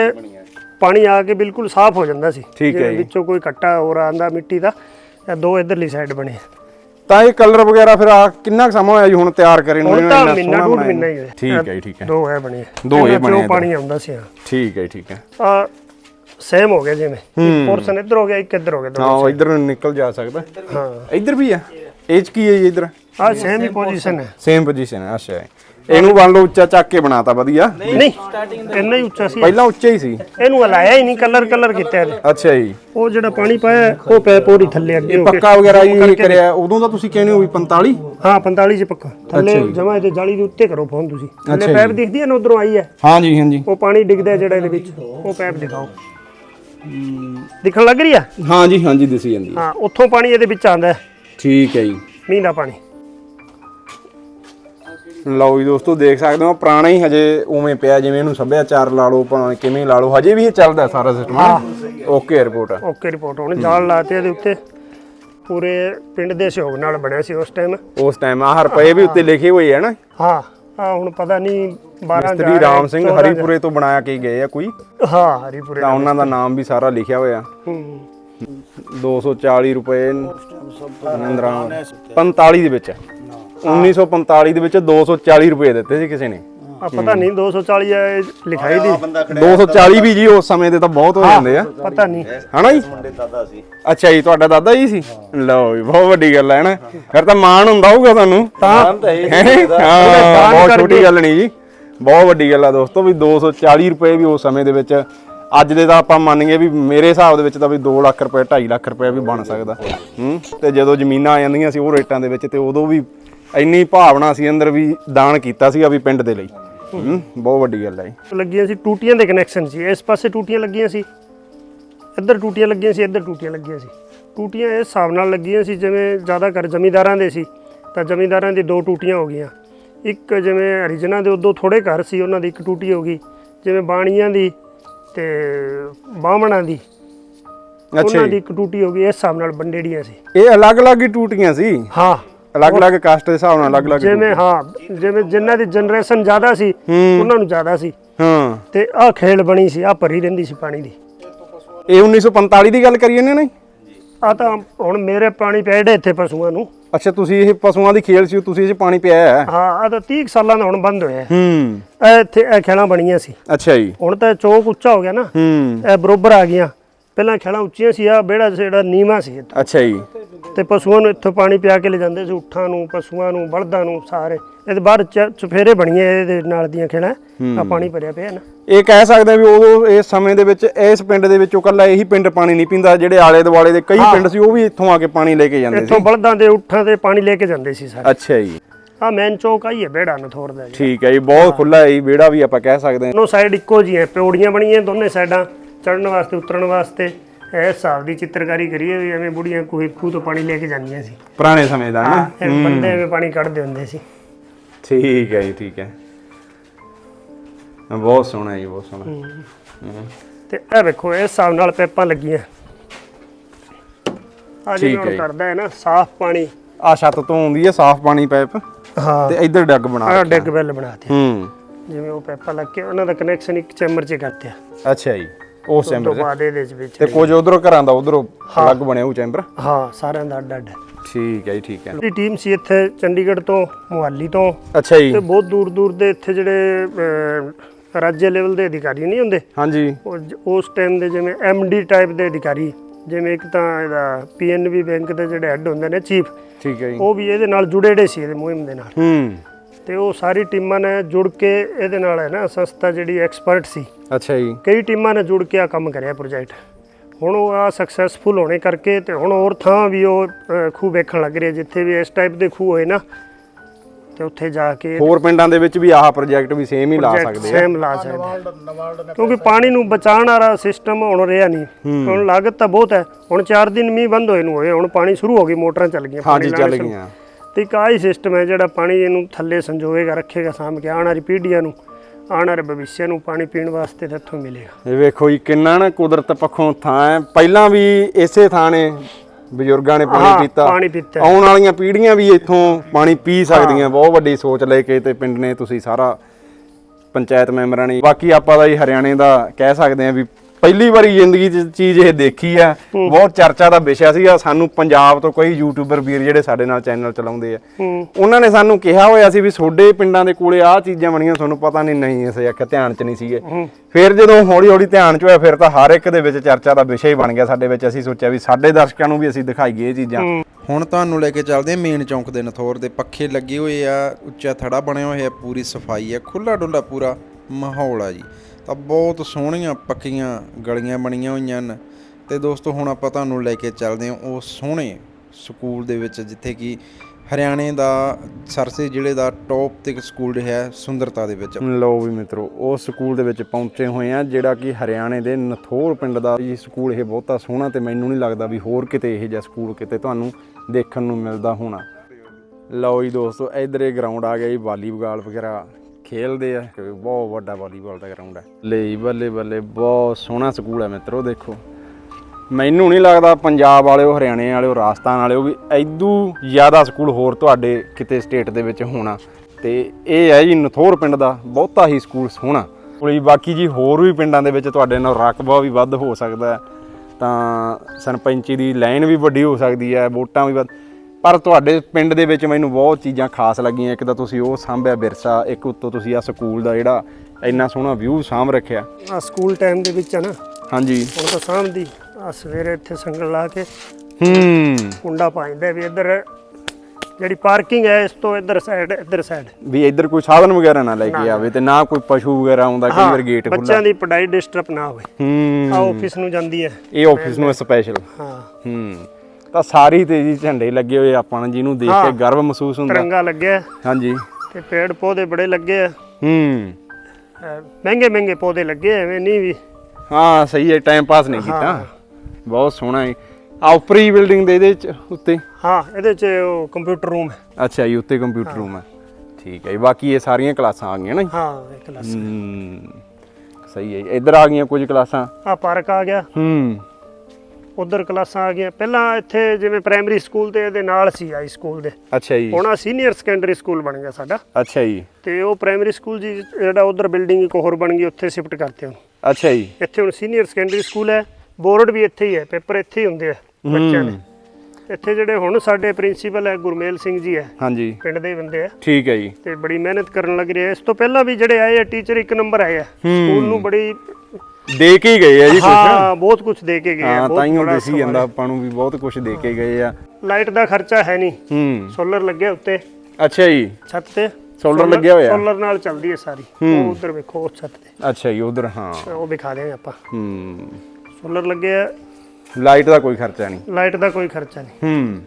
ਪਾਣੀ ਆ ਕੇ ਬਿਲਕੁਲ ਸਾਫ਼ ਹੋ ਜਾਂਦਾ ਸੀ। ਠੀਕ ਹੈ ਜੀ। ਵਿੱਚੋਂ ਕੋਈ ਕੱਟਾ ਹੋਰ ਆਂਦਾ ਮਿੱਟੀ ਦਾ ਇਹ ਦੋ ਇਧਰਲੀ ਸਾਈਡ ਬਣੇ ਤਾਂ ਇਹ ਕਲਰ ਵਗੈਰਾ ਫਿਰ ਆ ਕਿੰਨਾ ਕੁ ਸਮਾਂ ਹੋਇਆ ਜੀ ਹੁਣ ਤਿਆਰ ਕਰੇ ਨੂੰ? ਹੁਣ ਇਹਨਾਂ ਤਾਂ ਇੰਨਾ ਮਹੀਨਾ ਸੋਹਣਾ ਡੂਢ ਬਣਾਇਆ। ਮਹੀਨਾ ਹੀ ਹੋਇਆ। ਠੀਕ ਹੈ ਜੀ ਠੀਕ ਹੈ। ਦੋ ਹੈ ਬਣੇ ਦੋ ਇਹ ਇਹਨਾਂ 'ਚੋਂ ਬਣੇ ਆ ਪਾਣੀ ਆਉਂਦਾ ਸੀ ਠੀਕ ਹੈ ਜੀ, ਠੀਕ ਹੈ। ਆ ਸੇਮ ਹੋ ਗਿਆ ਜਿਵੇਂ। ਇੱਕ ਪੋਰਸ਼ਨ ਇੱਧਰ ਹੋ ਗਿਆ ਇੱਕ ਇੱਧਰ ਹੋ ਗਿਆ ਹਾਂ ਉਹ ਇੱਧਰ ਨੂੰ ਨਿਕਲ ਜਾ ਸਕਦਾ। ਹਾਂ। ਇੱਧਰ ਵੀ ਆ? ਇਹ 'ਚ ਕੀ ਹੈ ਜੀ ਇੱਧਰ? ਆ ਸੇਮ ਹੀ ਪੋਜੀਸ਼ਨ ਹੈ। ਸੇਮ ਪੋਜੀਸ਼ਨ ਹੈ ਅੱਛਾ ਇਹਨੂੰ ਬਣ ਲਓ ਉੱਚਾ ਚੱਕ ਕੇ ਬਣਾਤਾ ਵਧੀਆ। ਨਹੀਂ ਇੰਨਾ ਹੀ ਉੱਚਾ ਸੀ। ਪਹਿਲਾਂ ਉੱਚਾ ਹੀ ਸੀ। ਇਹਨੂੰ ਹਲਾਇਆ ਹੀ ਨਹੀਂ ਕਲਰ ਕਲਰ ਕੀਤਾ ਇਹਦੇ ਅੱਛਾ ਜੀ। ਉਹ ਜਿਹੜਾ ਪਾਣੀ ਪਾਇਆ ਹੈ, ਉਹ ਪੈਪ ਉਹਦੀ ਥੱਲੇ ਅੱਗੇ ਹੋ ਕੇ। ਪੱਕਾ ਵਗੈਰਾ ਜੀ ਕਰਿਆ। ਉਦੋਂ ਦਾ ਤੁਸੀਂ ਕਹਿੰਦੇ ਹੋ ਵੀ 45 ਹਾਂ 45 ਚ ਪੱਕਾ। ਥੱਲੇ ਜਮਾ ਇਹਦੇ ਜਾਲੀ ਦੇ ਉੱਤੇ ਕਰੋ ਫੋਨ ਤੁਸੀਂ। ਥੱਲੇ ਪੈਪ ਦਿਖਦੀ ਹੈ ਨਾ ਉਧਰੋਂ ਆਈ ਹੈ? ਹਾਂ ਜੀ ਹਾਂ ਜੀ। ਉਹ ਪਾਣੀ ਡਿੱਗਦਾ ਹੈ ਜਿਹੜਾ ਇਹਦੇ ਵਿੱਚ। ਉਹ ਪੈਪ ਦਿਖਾਓ। ਦਿਖਣ ਲੱਗ ਰਹੀ ਆ? ਹਾਂ ਜੀ ਹਾਂ ਜੀ ਦਿਸੀ ਜਾਂਦੀ ਹੈ। ਹਾਂ ਉੱਥੋਂ ਪਾਣੀ ਇਹਦੇ ਵਿੱਚ ਆਂਦਾ ਹੈ। ਠੀਕ ਹੈ ਜੀ। ਮੀਂਹ ਦਾ ਪਾਣੀ। ਲਓ ਜੀ ਦੋਸਤੋ ਦੇਖ ਸਕਦੇ ਹੋ ਪੁਰਾਣਾ ਹੀ ਹਜੇ ਉਵੇਂ ਪਿਆ ਜਿਵੇਂ ਇਹਨੂੰ ਸੱਭਿਆਚਾਰ ਲਾ ਲਓ ਭਾਵੇਂ ਕਿਵੇਂ ਲਾ ਲਓ ਹਜੇ ਵੀ ਇਹ ਚੱਲਦਾ ਸਾਰਾ system okay report okay report ਹੁਣ ਜਾਲ ਲਾਤੇ ਇਹਦੇ ਉੱਤੇ। ਪੂਰੇ ਪਿੰਡ ਦੇ ਸਹਿਯੋਗ ਨਾਲ ਬਣਿਆ ਸੀ ਉਸ ਟਾਈਮ ਉਸ ਟਾਈਮ ਆਹ ਰੁਪਏ ਵੀ ਉੱਤੇ ਲਿਖੇ ਹੋਏ ਆ ਨਾ। ਹਾਂ ਹਾਂ ਹੁਣ ਪਤਾ ਨਹੀਂ 12 ਮਿਸਤਰੀ ਰਾਮ ਸਿੰਘ ਹਰੀਪੁਰੇ ਤੋਂ ਬਣਾ ਕੇ ਗਏ ਆ ਕੋਈ? ਹਾਂ ਹਰੀਪੁਰੇ ਤਾਂ ਉਹਨਾਂ ਦਾ ਨਾਮ ਵੀ ਸਾਰਾ ਲਿਖਿਆ ਹੋਇਆ। ਹੂੰ। 240 ਰੁਪਏ ਨੰਦਰਾ 45 ਦੇ ਵਿੱਚ 1945 ਦੇ ਵਿੱਚ 240 ਰੁਪਏ ਦਿੱਤੇ ਸੀ ਕਿਸੇ ਨੇ। ਆ ਪਤਾ ਨਹੀਂ 240 ਹੈ ਲਿਖਾਈ ਦੀ। 240 ਵੀ ਜੀ ਉਸ ਸਮੇਂ ਦੇ ਤਾਂ ਬਹੁਤ ਹੋ ਜਾਂਦੇ ਆ। ਪਤਾ ਨਹੀਂ। ਹਨਾ ਜੀ? ਅੱਛਾ ਜੀ ਤੁਹਾਡਾ ਦਾਦਾ ਜੀ ਸੀ? ਲਓ ਜੀ ਬਹੁਤ ਵੱਡੀ ਗੱਲ ਹੈ ਨਾ ਫਿਰ ਤਾਂ ਮਾਣ ਹੁੰਦਾ ਹੋਊਗਾ ਤੁਹਾਨੂੰ। ਤਾਂ ਹਾਂ ਬਹੁਤ ਛੋਟੀ ਗੱਲ ਨਹੀਂ ਜੀ। ਬਹੁਤ ਵੱਡੀ ਗੱਲ ਆ ਦੋਸਤੋ ਵੀ 240 ਰੁਪਏ ਵੀ ਉਸ ਸਮੇਂ ਦੇ ਵਿੱਚ ਅੱਜ ਦੇ ਤਾਂ ਆਪਾਂ ਮੰਨੀਏ ਵੀ ਮੇਰੇ ਹਿਸਾਬ ਦੇ ਵਿੱਚ ਤਾਂ ਵੀ 2 ਲੱਖ ਰੁਪਏ 2.5 ਲੱਖ ਰੁਪਏ ਵੀ ਬਣ ਸਕਦਾ। ਹੂੰ? ਤੇ ਜਦੋਂ ਜ਼ਮੀਨਾਂ ਆ ਜਾਂਦੀਆਂ ਸੀ ਉਹ ਰੇਟਾਂ ਦੇ ਵਿੱਚ ਤੇ ਉਦੋਂ ਵੀ ਇੰਨੀ ਭਾਵਨਾ ਸੀ ਅੰਦਰ ਵੀ ਦਾਨ ਕੀਤਾ ਸੀਗਾ ਵੀ ਪਿੰਡ ਦੇ ਲਈ। ਹੂੰ ਬਹੁਤ ਵੱਡੀ ਗੱਲ ਹੈ ਲੱਗੀਆਂ ਸੀ ਟੂਟੀਆਂ ਦੇ ਕਨੈਕਸ਼ਨ ਸੀ। ਇਸ ਪਾਸੇ ਟੂਟੀਆਂ ਲੱਗੀਆਂ ਸੀ। ਇੱਧਰ ਟੂਟੀਆਂ ਲੱਗੀਆਂ ਸੀ ਇੱਧਰ ਟੂਟੀਆਂ ਲੱਗੀਆਂ ਸੀ। ਟੂਟੀਆਂ ਇਸ ਹਿਸਾਬ ਨਾਲ ਲੱਗੀਆਂ ਸੀ ਜਿਵੇਂ ਜ਼ਿਆਦਾ ਕਰ ਜ਼ਮੀਂਦਾਰਾਂ ਦੇ ਸੀ ਤਾਂ ਜ਼ਮੀਂਦਾਰਾਂ ਦੀ ਦੋ ਟੂਟੀਆਂ ਹੋ ਗਈਆਂ। ਇੱਕ ਜਿਵੇਂ ਹਰੀਜਨਾਂ ਦੇ ਉਦੋਂ ਥੋੜੇ ਘਰ ਸੀ ਉਹਨਾਂ ਦੀ ਇੱਕ ਟੂਟੀ ਹੋ ਗਈ। ਜਿਵੇਂ ਬਾਣੀਆਂ ਦੀ ਤੇ ਬਾਹਮਣਾਂ ਦੀ ਅੱਛਾ ਉਹਨਾਂ ਜੀ। ਦੀ ਇੱਕ ਟੂਟੀ ਹੋ ਗਈ। ਇਸ ਹਿਸਾਬ ਨਾਲ ਬੰਡੇੜੀਆਂ ਸੀ। ਇਹ ਅਲੱਗ-ਅਲੱਗ ਹੀ ਟੂਟੀਆਂ ਸੀ? ਹਾਂ। ਅਲੱਗ-ਅਲੱਗ ਕਾਸਟ ਦੇ ਹਿਸਾਬ ਨਾਲ ਅਲੱਗ-ਅਲੱਗ ਜਿਵੇਂ ਹਾਂ ਜਿਵੇਂ ਜਿਨ੍ਹਾਂ ਦੀ ਜਨਰੇਸ਼ਨ ਜ਼ਿਆਦਾ ਸੀ ਉਹਨਾਂ ਨੂੰ ਜ਼ਿਆਦਾ ਸੀ। ਹਾਂ। ਤੇ ਆਹ ਖੇਲ ਬਣੀ ਸੀ ਆਹ ਭਰੀ ਰਹਿੰਦੀ ਸੀ ਪਾਣੀ ਦੀ। ਇਹ 1945 ਦੀ ਗੱਲ ਕਰੀਏ ਨੇ ਨਾ? ਆ ਤਾਂ ਹੁਣ ਮੇਰੇ ਪਾਣੀ ਪਿਆ ਜਿਹੜੇ ਇੱਥੇ ਪਸ਼ੂਆਂ ਨੂੰ। ਅੱਛਾ ਤੁਸੀਂ ਇਹ ਪਸ਼ੂਆਂ ਦੀ ਖੇਲ ਸੀ ਤੁਸੀਂ ਇਹ 'ਚ ਪਾਣੀ ਪਿਆ ਹੈ? ਹਾਂ ਆ ਤਾਂ 30 ਕੁ ਸਾਲਾਂ ਦਾ ਹੁਣ ਬੰਦ ਹੋਇਆ ਹੈ। ਇੱਥੇ ਇਹ ਖੇਲਾਂ ਬਣੀਆਂ ਸੀ। ਅੱਛਾ ਜੀ। ਹੁਣ ਤਾਂ ਚੌਕ ਉੱਚਾ ਹੋ ਗਿਆ ਨਾ। ਹੂੰ। ਇਹ ਬਰੋਬਰ ਆ ਗਈਆਂ। ਪਹਿਲਾਂ ਖੇਲਾਂ ਉੱਚੀਆਂ ਸੀ ਆ ਬੇੜਾ ਜਿਹੜਾ ਨੀਵਾ ਸੀ ਇੱਥੇ। ਅੱਛਾ ਜੀ। ਤੇ ਪਸ਼ੂਆਂ ਨੂੰ ਇੱਥੋਂ ਪਾਣੀ ਪਿਆ ਕੇ ਲੈ ਜਾਂਦੇ ਸੀ ਉੱਠਾਂ ਨੂੰ ਪਸ਼ੂਆਂ ਨੂੰ ਬਲਦਾਂ ਨੂੰ ਸਾਰੇ। ਇਹਦੇ ਬਾਹਰ ਚ- ਚੁਫੇਰੇ ਬਣੀਆਂ ਇਹਦੇ ਨਾਲ ਦੀਆਂ ਖੇਲਾਂ ਆ ਪਾਣੀ ਭਰਿਆ ਪਿਆ ਨਾ। ਇਹ ਕਹਿ ਸਕਦੇ ਹਾਂ ਵੀ ਉਦੋਂ ਇਸ ਸਮੇਂ ਦੇ ਵਿੱਚ ਇਸ ਪਿੰਡ ਦੇ ਵਿੱਚੋਂ ਕੱਲਾ ਇਹੀ ਪਿੰਡ ਪਾਣੀ ਨਹੀਂ ਪੀਂਦਾ ਜਿਹੜੇ ਆਲੇ ਦੁਆਲੇ ਦੇ ਕਈ ਪਿੰਡ ਸੀ ਉਹ ਵੀ ਇੱਥੋਂ ਆ ਕੇ ਪਾਣੀ ਲੈ ਕੇ ਜਾਂਦੇ ਸੀ। ਇੱਥੋਂ ਬਲਦਾਂ ਦੇ ਉੱਠਾਂ ਤੇ ਪਾਣੀ ਲੈ ਕੇ ਜਾਂਦੇ ਸੀ ਸਾਰੇ। ਅੱਛਾ ਜੀ। ਆ ਮੇਨ ਚੌਕ ਆਈ ਹੈ ਬੇੜਾ ਨਥੋਰ ਦਾ ਜੀ। ਠੀਕ ਹੈ ਜੀ ਬਹੁਤ ਖੁੱਲਾ ਹੈ ਜੀ ਵਿਹੜਾ ਵੀ ਆਪਾਂ ਕਹਿ ਸਕਦੇ ਹਾਂ। ਦੋਨੋਂ ਸਾਈਡ ਇੱਕੋ ਜੀ ਹੈ ਪੌੜੀਆਂ ਬਣੀਆਂ ਦੋਨੇ ਸਾਈਡਾਂ। ਚੜਨ ਵਾਸਤੇ ਉਤਰਨ ਵਾਸਤੇ ਇਹ ਹਿਸਾਬ ਦੀ ਚਿੱਤਰਕਾਰੀ ਕਰੀਏ ਵੀ ਐਵੇਂ ਬੁੜੀਆਂ ਕੋਈ ਖੂਹ ਤੋਂ ਪਾਣੀ ਲੈ ਕੇ ਜਾਂਦੀਆਂ ਸੀ। ਪੁਰਾਣੇ ਸਮੇਂ ਦਾ ਨਾ? ਇਹ ਬੰਦੇ ਐਵੇਂ ਪਾਣੀ ਕੱਢਦੇ ਹੁੰਦੇ ਸੀ। ਠੀਕ ਹੈ ਜੀ ਠੀਕ ਹੈ। ਬਹੁਤ ਸੋਹਣਾ ਜੀ ਬਹੁਤ ਸੋਹਣਾ। ਹੂੰ। ਤੇ ਇਹ ਵੇਖੋ ਇਸ ਹਿਸਾਬ ਨਾਲ ਪੈਪਾਂ ਲੱਗੀਆਂ। ਆ ਠੀਕ ਹੈ ਹੁਣ ਜੀ। ਕਰਦਾ ਹੈ ਨਾ ਸਾਫ਼ ਪਾਣੀ। ਆ ਛੱਤ ਤੋਂ ਆਉਂਦੀ ਹੈ ਸਾਫ਼ ਪਾਣੀ ਪਾਈਪ ਹਾਂ। ਤੇ ਇੱਧਰ ਡੱਗ ਬਣਾ ਆ ਰੱਖਿਆ। ਡੈਕ ਬੈਲ ਬਣਾਤੇ ਹੂੰ। ਜਿਵੇਂ ਉਹ ਪੈਪਾਂ ਲੱਗ ਕੇ ਉਹਨਾਂ ਦਾ ਕਨੈਕਸ਼ਨ ਇੱਕ ਚੈਂਬਰ 'ਚ ਕਰਤੇ ਆ ਅੱਛਾ ਜੀ। ਉਸ ਤੋਂ ਚੈਂਬਰ 'ਚ। ਬਾਅਦ ਇਹਦੇ ਚ ਵਿੱਚ ਤੇ ਕੁਝ ਉਧਰੋਂ ਘਰਾਂ ਦਾ ਉਧਰੋਂ ਅਲੱਗ ਬਣਿਆ ਉਹ ਚੈਂਬਰ ਹਾਂ ਸਾਰਿਆਂ ਦਾ ਅੱਡ ਅੱਡ। ਹੈ ਠੀਕ ਹੈ ਜੀ ਠੀਕ ਹੈ। ਇਹ ਟੀਮ ਸੀ ਇੱਥੇ ਚੰਡੀਗੜ੍ਹ ਤੋਂ ਮੁਹਾਲੀ ਤੋਂ। ਅੱਛਾ ਜੀ। ਤੇ ਬਹੁਤ ਦੂਰ ਦੂਰ ਦੇ ਇੱਥੇ ਜਿਹੜੇ ਅਹ, ਲੈਵਲ ਦੇ ਅਧਿਕਾਰੀ ਨਹੀਂ ਹੁੰਦੇ? ਹਾਂਜੀ। ਉਹ ਜ- ਉਸ ਟਾਈਮ ਦੇ ਜਿਵੇਂ ਡੀ ਟਾਈਪ ਦੇ ਅਧਿਕਾਰੀ ਜਿਵੇਂ ਇੱਕ ਤਾਂ ਇਹਦਾ ਪੀਐਨਬੀ ਬੈਂਕ ਦੇ ਜਿਹੜੇ ਹੈੱਡ ਹੁੰਦੇ ਨੇ ਚੀਫ ਠੀਕ ਹੈ ਜੀ। ਉਹ ਵੀ ਇਹਦੇ ਨਾਲ ਜੁੜੇੜੇ ਸੀ ਇਹਦੇ ਮੁਹਿੰਮ ਦੇ ਨਾਲ। ਹੂੰ। ਤੇ ਉਹ ਸਾਰੀ ਟੀਮਾਂ ਨੇ ਜੁੜ ਕੇ ਇਹਦੇ ਨਾਲ ਹੈ ਨਾ ਸੰਸਥਾ ਜਿਹੜੀ ਐਕਸਪਰਟ ਸੀ। ਅੱਛਾ ਜੀ। ਕਈ ਟੀਮਾਂ ਨੇ ਜੁੜ ਕੇ ਆ ਕੰਮ ਕਰਿਆ ਪ੍ਰੋਜੈਕਟ ਹੁਣ ਉਹ ਆ ਸਕਸੈਸਫੁਲ ਹੋਣੇ ਕਰਕੇ ਤੇ ਹੁਣ ਹੋਰ ਥਾਂ ਵੀ ਉਹ ਖੂਹ ਵੇਖਣ ਲੱਗ ਰਹੇ ਜਿੱਥੇ ਵੀ ਇਸ ਟਾਈਪ ਦੇ ਖੂਹ ਹੋਏ ਨਾ ਤੇ ਉੱਥੇ ਜਾ ਕੇ ਹੋਰ ਪਿੰਡਾਂ ਦੇ ਵਿੱਚ ਵੀ ਆਹ ਪ੍ਰੋਜੈਕਟ ਵੀ ਸੇਮ ਹੀ ਲਾ ਸਕਦੇ ਆ। ਸੇਮ ਲਾ ਸਕਦੇ ਕਿਉਂਕਿ ਪਾਣੀ ਨੂੰ ਬਚਾਉਣ ਵਾਲਾ ਸਿਸਟਮ ਹੁਣ ਰਿਹਾ ਨਹੀਂ। ਹੁਣ ਲਾਗਤ ਤਾਂ ਬਹੁਤ ਹੈ। ਹੁਣ 4 ਦਿਨ ਮੀਂਹ ਬੰਦ ਹੋਏ ਨੂੰ ਹੋਏ ਹੁਣ ਪਾਣੀ ਸ਼ੁਰੂ ਹੋ ਗਈ ਮੋਟਰਾਂ ਚੱਲ ਗਈਆਂ ਪਾਣੀ ਚੱਲ। ਗਈਆਂ। ਤੇ ਇੱਕ ਆਹ ਸਿਸਟਮ ਹੈ ਜਿਹੜਾ ਪਾਣੀ ਇਹਨੂੰ ਥੱਲੇ ਸੰਜੋਏਗਾ ਰੱਖੇਗਾ ਸਾਂਭ ਕੇ ਆਉਣ ਵਾਲੀ ਪੀੜ੍ਹੀਆਂ ਨੂੰ ਆਉਣ ਵਾਲੇ ਭਵਿੱਖ ਨੂੰ ਪਾਣੀ ਪੀਣ ਵਾਸਤੇ ਇੱਥੋਂ ਮਿਲੇਗਾ। ਇਹ ਵੇਖੋ ਜੀ ਕਿੰਨਾ ਨਾ ਕੁਦਰਤ ਪੱਖੋਂ ਥਾਂ ਹੈ। ਪਹਿਲਾਂ ਵੀ ਇਸੇ ਥਾਂ ਨੇ ਬਜ਼ੁਰਗਾਂ ਨੇ ਪਾਣੀ ਪੀਤਾ। ਪਾਣੀ ਪੀਤਾ। ਆਉਣ ਵਾਲੀਆਂ ਪੀੜ੍ਹੀਆਂ ਵੀ ਇੱਥੋਂ ਪਾਣੀ ਪੀ ਸਕਦੀਆਂ। ਬਹੁਤ ਵੱਡੀ ਸੋਚ ਲੈ ਕੇ ਤੇ ਪਿੰਡ ਨੇ ਤੁਸੀਂ ਸਾਰਾ ਪੰਚਾਇਤ ਮੈਂਬਰਾਂ ਨੇ। ਬਾਕੀ ਆਪਾਂ ਦਾ ਹੀ ਹਰਿਆਣੇ ਦਾ ਕਹਿ ਸਕਦੇ ਆ ਵੀ ਪਹਿਲੀ ਵਾਰੀ ਜ਼ਿੰਦਗੀ 'ਚ ਚੀਜ਼ ਇਹ ਦੇਖੀ ਆ। ਬਹੁਤ ਚਰਚਾ ਦਾ ਵਿਸ਼ਾ ਸੀਗਾ। ਸਾਨੂੰ ਪੰਜਾਬ ਤੋਂ ਕਈ ਯੂਟਿਊਬਰ ਵੀਰ ਜਿਹੜੇ ਸਾਡੇ ਨਾਲ ਚੈਨਲ ਚਲਾਉਂਦੇ ਆ। ਉਹਨਾਂ ਨੇ ਸਾਨੂੰ ਕਿਹਾ ਹੋਇਆ ਸੀ ਵੀ ਤੁਹਾਡੇ ਪਿੰਡਾਂ ਦੇ ਕੋਲੇ ਆਹ ਚੀਜ਼ਾਂ ਬਣੀਆਂ ਤੁਹਾਨੂੰ ਪਤਾ ਨਹੀਂ ਨਹੀਂ ਅਸੀਂ ਆਖਿਆ ਧਿਆਨ 'ਚ ਨਹੀਂ ਸੀਗੇ। ਫਿਰ ਜਦੋਂ ਹੌਲੀ ਹੌਲੀ ਧਿਆਨ 'ਚ ਹੋਇਆ ਫਿਰ ਤਾਂ ਹਰ ਇੱਕ ਦੇ ਵਿੱਚ ਚਰਚਾ ਦਾ ਵਿਸ਼ਾ ਹੀ ਬਣ ਗਿਆ ਸਾਡੇ ਵਿੱਚ। ਅਸੀਂ ਸੋਚਿਆ ਵੀ ਸਾਡੇ ਦਰਸ਼ਕਾਂ ਨੂੰ ਵੀ ਅਸੀਂ ਦਿਖਾਈਏ ਇਹ ਚੀਜ਼ਾਂ। ਹੁਣ ਤੁਹਾਨੂੰ ਲੈ ਕੇ ਚੱਲਦੇ ਹਾਂ ਮੇਨ ਚੌਂਕ ਦੇ ਨਥੋਰ ਦੇ। ਪੱਖੇ ਲੱਗੇ ਹੋਏ ਆ ਉੱਚਾ ਥੜਾ ਬਣਿਆ ਹੋਇਆ ਪੂਰੀ ਸਫ਼ਾਈ ਆ ਖੁੱਲਾ ਡੁੱਲਾ ਪੂਰਾ ਮਾਹੌਲ ਆ ਜੀ। ਤਾਂ ਬਹੁਤ ਸੋਹਣੀਆਂ ਪੱਕੀਆਂ ਗਲੀਆਂ ਬਣੀਆਂ ਹੋਈਆਂ ਹਨ। ਤੇ ਦੋਸਤੋ, ਹੁਣ ਆਪਾਂ ਤੁਹਾਨੂੰ ਲੈ ਕੇ ਚੱਲਦੇ ਹਾਂ ਉਹ ਸੋਹਣੇ ਸਕੂਲ ਦੇ ਵਿੱਚ, ਜਿੱਥੇ ਕਿ ਹਰਿਆਣੇ ਦਾ ਸਰਸੇ ਜ਼ਿਲ੍ਹੇ ਦਾ ਟੌਪ ਤੇ ਸਕੂਲ ਰਿਹਾ ਸੁੰਦਰਤਾ ਦੇ ਵਿੱਚ। ਲਓ ਵੀ ਮਿੱਤਰੋ ਉਹ ਸਕੂਲ ਦੇ ਵਿੱਚ ਪਹੁੰਚੇ ਹੋਏ ਆ ਜਿਹੜਾ ਕਿ ਹਰਿਆਣੇ ਦੇ ਨਥੋਰ ਪਿੰਡ ਦਾ ਇਹ ਸਕੂਲ ਇਹ ਬਹੁਤਾ ਸੋਹਣਾ ਤੇ ਮੈਨੂੰ ਨਹੀਂ ਲੱਗਦਾ ਵੀ ਹੋਰ ਕਿਤੇ ਇਹ ਜਿਹਾ ਸਕੂਲ ਕਿਤੇ ਤੁਹਾਨੂੰ ਦੇਖਣ ਨੂੰ ਮਿਲਦਾ ਹੋਣਾ। ਲਓ ਜੀ ਦੋਸਤੋ, ਇਧਰ ਇਹ ਗਰਾਊਂਡ ਆ ਗਿਆ ਜੀ, ਵਾਲੀਬਾਲ ਵਗੈਰਾ। ਖੇਲਦੇ ਆ। ਤੇ ਬਹੁਤ ਵੱਡਾ ਵਾਲੀਬਾਲ ਦਾ ਗਰਾਊਂਡ ਹੈ ਲਈ ਬੱਲੇ ਬੱਲੇ ਬਹੁਤ ਸੋਹਣਾ ਸਕੂਲ ਹੈ ਮਿੱਤਰੋ ਦੇਖੋ। ਮੈਨੂੰ ਨਹੀਂ ਲੱਗਦਾ ਪੰਜਾਬ ਵਾਲਿਓ ਹਰਿਆਣੇ ਵਾਲਿਓ ਰਾਜਸਥਾਨ ਵਾਲਿਓ ਵੀ ਐਦੂ ਜ਼ਿਆਦਾ ਸਕੂਲ ਹੋਰ ਤੁਹਾਡੇ ਕਿਤੇ ਸਟੇਟ ਦੇ ਵਿੱਚ ਹੋਣਾ। ਤੇ ਇਹ ਹੈ ਜੀ ਨਥੋਰ ਪਿੰਡ ਦਾ ਬਹੁਤਾ ਹੀ ਸਕੂਲ ਸੋਹਣਾ। ਕੋਈ ਬਾਕੀ ਜੀ ਹੋਰ ਵੀ ਪਿੰਡਾਂ ਦੇ ਵਿੱਚ ਤੁਹਾਡੇ ਨਾਲ ਰਕਬਾ ਵੀ ਵੱਧ ਹੋ ਸਕਦਾ ਤਾਂ ਸਰਪੰਚੀ ਦੀ ਲਾਈਨ ਵੀ ਵੱਡੀ ਹੋ ਸਕਦੀ ਹੈ ਵੋਟਾਂ ਵੀ ਵੱਧ ਪਰ ਤੁਹਾਡੇ ਪਿੰਡ ਦੇ ਵਿੱਚ ਮੈਨੂੰ ਬਹੁਤ ਚੀਜ਼ਾਂ ਖਾਸ ਲੱਗੀਆਂ। ਇੱਕ ਤਾਂ ਤੁਸੀਂ ਉਹ ਸਾਂਭਿਆ ਵਿਰਸਾ ਇੱਕ ਉੱਤੋਂ ਤੁਸੀਂ ਆ ਸਕੂਲ ਦਾ ਜਿਹੜਾ ਇੰਨਾ ਸੋਹਣਾ ਵਿਊ ਸਾਂਭ ਰੱਖਿਆ। ਆ ਸਕੂਲ ਟਾਈਮ ਦੇ ਵਿੱਚ ਆ ਨਾ ਹਾਂਜੀ। ਹੁਣ ਤਾਂ ਸਾਂਭਦੀ। ਆ ਸਵੇਰੇ ਇੱਥੇ ਸੰਗਲ ਲਾ ਕੇ ਹੂੰ। ਕੁੰਡਾ ਪਾਇੰਦਾ ਵੀ ਇੱਧਰ ਜਿਹੜੀ ਪਾਰਕਿੰਗ ਹੈ ਇਸ ਤੋਂ ਇੱਧਰ ਸਾਈਡ ਇੱਧਰ ਸਾਈਡ ਵੀ ਇੱਧਰ ਕੋਈ ਸਾਧਨ ਵਗੈਰਾ ਨਾ ਲੈ ਕੇ ਆਵੇ ਤੇ ਨਾ ਕੋਈ ਪਸ਼ੂ ਵਗੈਰਾ ਆਉਂਦਾ ਕਈ ਵਾਰ ਗੇਟ ਖੁੱਲਾ ਬੱਚਿਆਂ ਦੀ ਪੜ੍ਹਾਈ ਡਿਸਟਰਬ ਨਾ ਹੋਵੇ। ਹੂੰ। ਆ ਆਫਿਸ ਨੂੰ ਜਾਂਦੀ ਹੈ। ਇਹ ਆਫਿਸ ਨੂੰ ਸਪੈਸ਼ਲ ਹਾਂ। ਹੂੰ। ਤਾਂ ਸਾਰੀ ਤੇ ਜੀ ਝੰਡੇ ਲੱਗੇ ਹੋਏ ਆਪਾਂ ਨੂੰ ਜਿਹਨੂੰ ਦੇਖ ਕੇ। ਗਰਵ ਮਹਿਸੂਸ ਹੁੰਦਾ। ਤਿਰੰਗਾ ਲੱਗਿਆ। ਹਾਂਜੀ। ਤੇ ਪੇੜ ਪੌਦੇ ਬੜੇ ਲੱਗੇ ਆ। ਹੂੰ। ਮਹਿੰਗੇ ਮਹਿੰਗੇ ਪੌਦੇ ਲੱਗੇ ਐਵੇਂ ਨਹੀਂ ਵੀ। ਹਾਂ ਸਹੀ ਹੈ ਟਾਈਮ ਪਾਸ ਨਹੀਂ ਕੀਤਾ। ਬਹੁਤ ਸੋਹਣਾ ਹੈ। ਆ ਉੱਪਰੀ ਬਿਲਡਿੰਗ ਦੇ ਇਹਦੇ ਚ ਉੱਤੇ? ਹਾਂ ਇਹਦੇ 'ਚ ਉਹ ਕੰਪਿਊਟਰ ਰੂਮ ਹੈ। ਅੱਛਾ ਜੀ ਉੱਤੇ ਕੰਪਿਊਟਰ ਰੂਮ ਹੈ। ਠੀਕ ਹੈ ਜੀ ਬਾਕੀ ਇਹ ਸਾਰੀਆਂ ਕਲਾਸਾਂ ਆ ਗਈਆਂ ਨਾ? ਹਾਂ ਇੱਕ ਕਲਾਸ। ਹੂੰ। ਸਹੀ ਹੈ ਇੱਧਰ ਆ ਗਈਆਂ ਕੁਝ ਕਲਾਸਾਂ? ਆ ਪਾਰਕ ਆ ਗਿਆ। ਹੂੰ। ਉਧਰ ਕਲਾਸਾਂ ਆ ਗਈਆਂ। ਪਹਿਲਾਂ ਇੱਥੇ ਜਿਵੇਂ ਪ੍ਰਾਇਮਰੀ ਸਕੂਲ ਤੇ ਇਹਦੇ ਨਾਲ ਸੀ ਹਾਈ ਸਕੂਲ ਦੇ। ਅੱਛਾ ਜੀ। ਹੁਣ ਆ ਸੀਨੀਅਰ ਸੈਕੰਡਰੀ ਸਕੂਲ ਬਣ ਗਿਆ ਸਾਡਾ। ਅੱਛਾ ਜੀ। ਤੇ ਉਹ ਪ੍ਰਾਇਮਰੀ ਸਕੂਲ ਜੀ ਜਿਹੜਾ ਉਧਰ ਬਿਲਡਿੰਗ ਇੱਕ ਹੋਰ ਬਣ ਗਈ ਉੱਥੇ ਸ਼ਿਫਟ ਕਰਤੇ ਹੁਣ ਅੱਛਾ ਜੀ। ਇੱਥੇ ਹੁਣ ਸੀਨੀਅਰ ਸੈਕੰਡਰੀ ਸਕੂਲ ਹੈ। ਬੋਰਡ ਵੀ ਇੱਥੇ ਹੀ ਹੈ ਪੇਪਰ ਇੱਥੇ ਹੀ ਹੁੰਦੇ ਆ ਬੱਚਿਆਂ ਦੇ। ਇੱਥੇ ਜਿਹੜੇ ਹੁਣ ਸਾਡੇ ਪ੍ਰਿੰਸੀਪਲ ਹੈ ਗੁਰਮੇਲ ਸਿੰਘ ਜੀ ਹੈ। ਹਾਂਜੀ। ਪਿੰਡ ਦੇ ਬੰਦੇ ਆ। ਠੀਕ ਹੈ ਜੀ। ਤੇ ਬੜੀ ਮਿਹਨਤ ਕਰਨ ਲੱਗ ਰਹੇ ਆ। ਇਸ ਤੋਂ ਪਹਿਲਾਂ ਵੀ ਜਿਹੜੇ ਆਏ ਆ ਟੀਚਰ ਇੱਕ ਨੰਬਰ ਆਏ ਆ। ਸਕੂਲ ਨੂੰ ਬੜੀ ਦੇ ਕੇ ਹੀ ਗਏ ਆ ਜੀ ਕੁਝ ਹਾਂ ਬਹੁਤ ਕੁਝ ਦੇ ਕੇ ਗਏ ਆ ਹਾਂ ਬਹੁਤ ਤਾਂ ਹੀ ਉਹ ਬੜਾ ਦਿਸੀ ਜਾਂਦਾ ਆਪਾਂ ਨੂੰ ਵੀ ਬਹੁਤ ਕੁਝ ਦੇ ਕੇ ਗਏ ਆ। ਲਾਈਟ ਦਾ ਖਰਚਾ ਹੈ ਨਹੀਂ। ਹੂੰ। ਸੋਲਰ ਲੱਗਿਆ ਉੱਤੇ। ਅੱਛਾ ਜੀ। ਛੱਤ ਤੇ। Solar ਲੱਗਿਆ ਹੋਇਆ? ਸੋਲਰ ਨਾਲ ਚੱਲਦੀ ਹੈ ਸਾਰੀ। ਉਹ ਉਧਰ ਵੇਖੋ ਉਸ ਛੱਤ ਤੇ। ਅੱਛਾ ਜੀ ਉਧਰ ਹਾਂ। ਉਹ ਦਿਖਾ ਦੇਵਾਂਗੇ ਆਪਾਂ। ਹੂੰ। ਸੋਲਰ ਲੱਗਿਆ ਲਾਈਟ ਦਾ ਕੋਈ ਖਰਚਾ ਨਹੀਂ। ਲਾਈਟ ਦਾ ਕੋਈ ਖਰਚਾ ਨਹੀਂ। ਹੂੰ।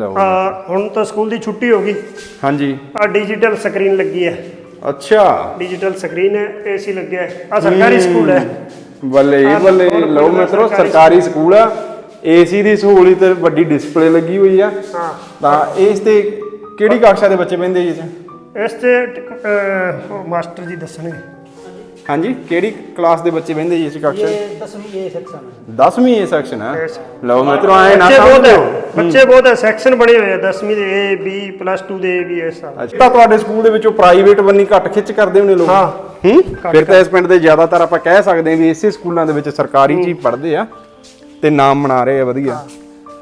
ਲਓ। ਆ ਹੁਣ ਤਾਂ ਸਕੂਲ ਦੀ ਛੁੱਟੀ ਹੋ ਗਈ। ਹਾਂਜੀ। ਆ ਡਿਜੀਟਲ ਸਕਰੀਨ ਲੱਗੀ ਹੈ। ਅੱਛਾ। ਡਿਜੀਟਲ ਸਕਰੀਨ ਹੈ ਏਸੀ ਲੱਗਿਆ ਹੈ। ਆ ਸਰਕਾਰੀ ਸਕੂਲ ਹੈ। ਬੱਲੇ ਬੱਲੇ ਲਓ ਮਿੱਤਰੋ ਸਰਕਾਰੀ ਸਕੂਲ ਆ। ਏਸੀ ਦੀ ਸਹੂਲਤ ਵੱਡੀ ਡਿਸਪਲੇ ਲੱਗੀ ਹੋਈ ਆ। ਹਾਂ। ਤਾਂ ਇਸ ਤੇ ਕਿਹੜੀ ਕਕਸ਼ਾ ਦੇ ਬੱਚੇ ਬਹਿੰਦੇ ਜੀ ਇਸ ਤੇ ਮਾਸਟਰ ਜੀ ਦੱਸਣਗੇ। ਹਾਂਜੀ ਕਿਹੜੀ ਕਲਾਸ ਦੇ ਬੱਚੇ ਬਹਿੰਦੇ ਜੀ ਇਸ ਕਕਸ਼ਾ ये दसवीं ए सेक्शन है 10ਵੀਂ ਏ ਸੈਕਸ਼ਨ ਆ Yes. ਲਓ ਮਿੱਤਰੋ ਆਏ ਨਾ ਬੱਚੇ ਬਹੁਤ ਸਮਝੋ ਹੈ ਬੱਚੇ ਬਹੁਤ ਹੈ ਸੈਕਸ਼ਨ ਬਣੇ ਹੋਏ ਆ 10ਵੀਂ ਦੇ A B ਪਲੱਸ 2 ਦੇ ਵੀ ਇਸ ਹਿਸਾਬ ਅੱਛਾ ਤਾਂ ਤੁਹਾਡੇ ਸਕੂਲ ਦੇ ਵਿੱਚੋਂ ਪ੍ਰਾਈਵੇਟ ਬੰਨੀ ਘੱਟ ਖਿੱਚ ਕਰਦੇ ਹੋਣੇ ਲੋਕ ਹਾਂ ਹੂੰ ਫਿਰ ਤਾਂ ਇਸ ਪਿੰਡ ਦੇ ਜ਼ਿਆਦਾਤਰ ਆਪਾਂ ਕਹਿ ਸਕਦੇ ਹਾਂ ਵੀ ਇਸੇ ਸਕੂਲਾਂ ਦੇ ਵਿੱਚ ਸਰਕਾਰੀ ਚ ਹੀ ਪੜ੍ਹਦੇ ਆ ਤੇ ਨਾਮ ਬਣਾ ਰਹੇ ਆ ਵਧੀਆ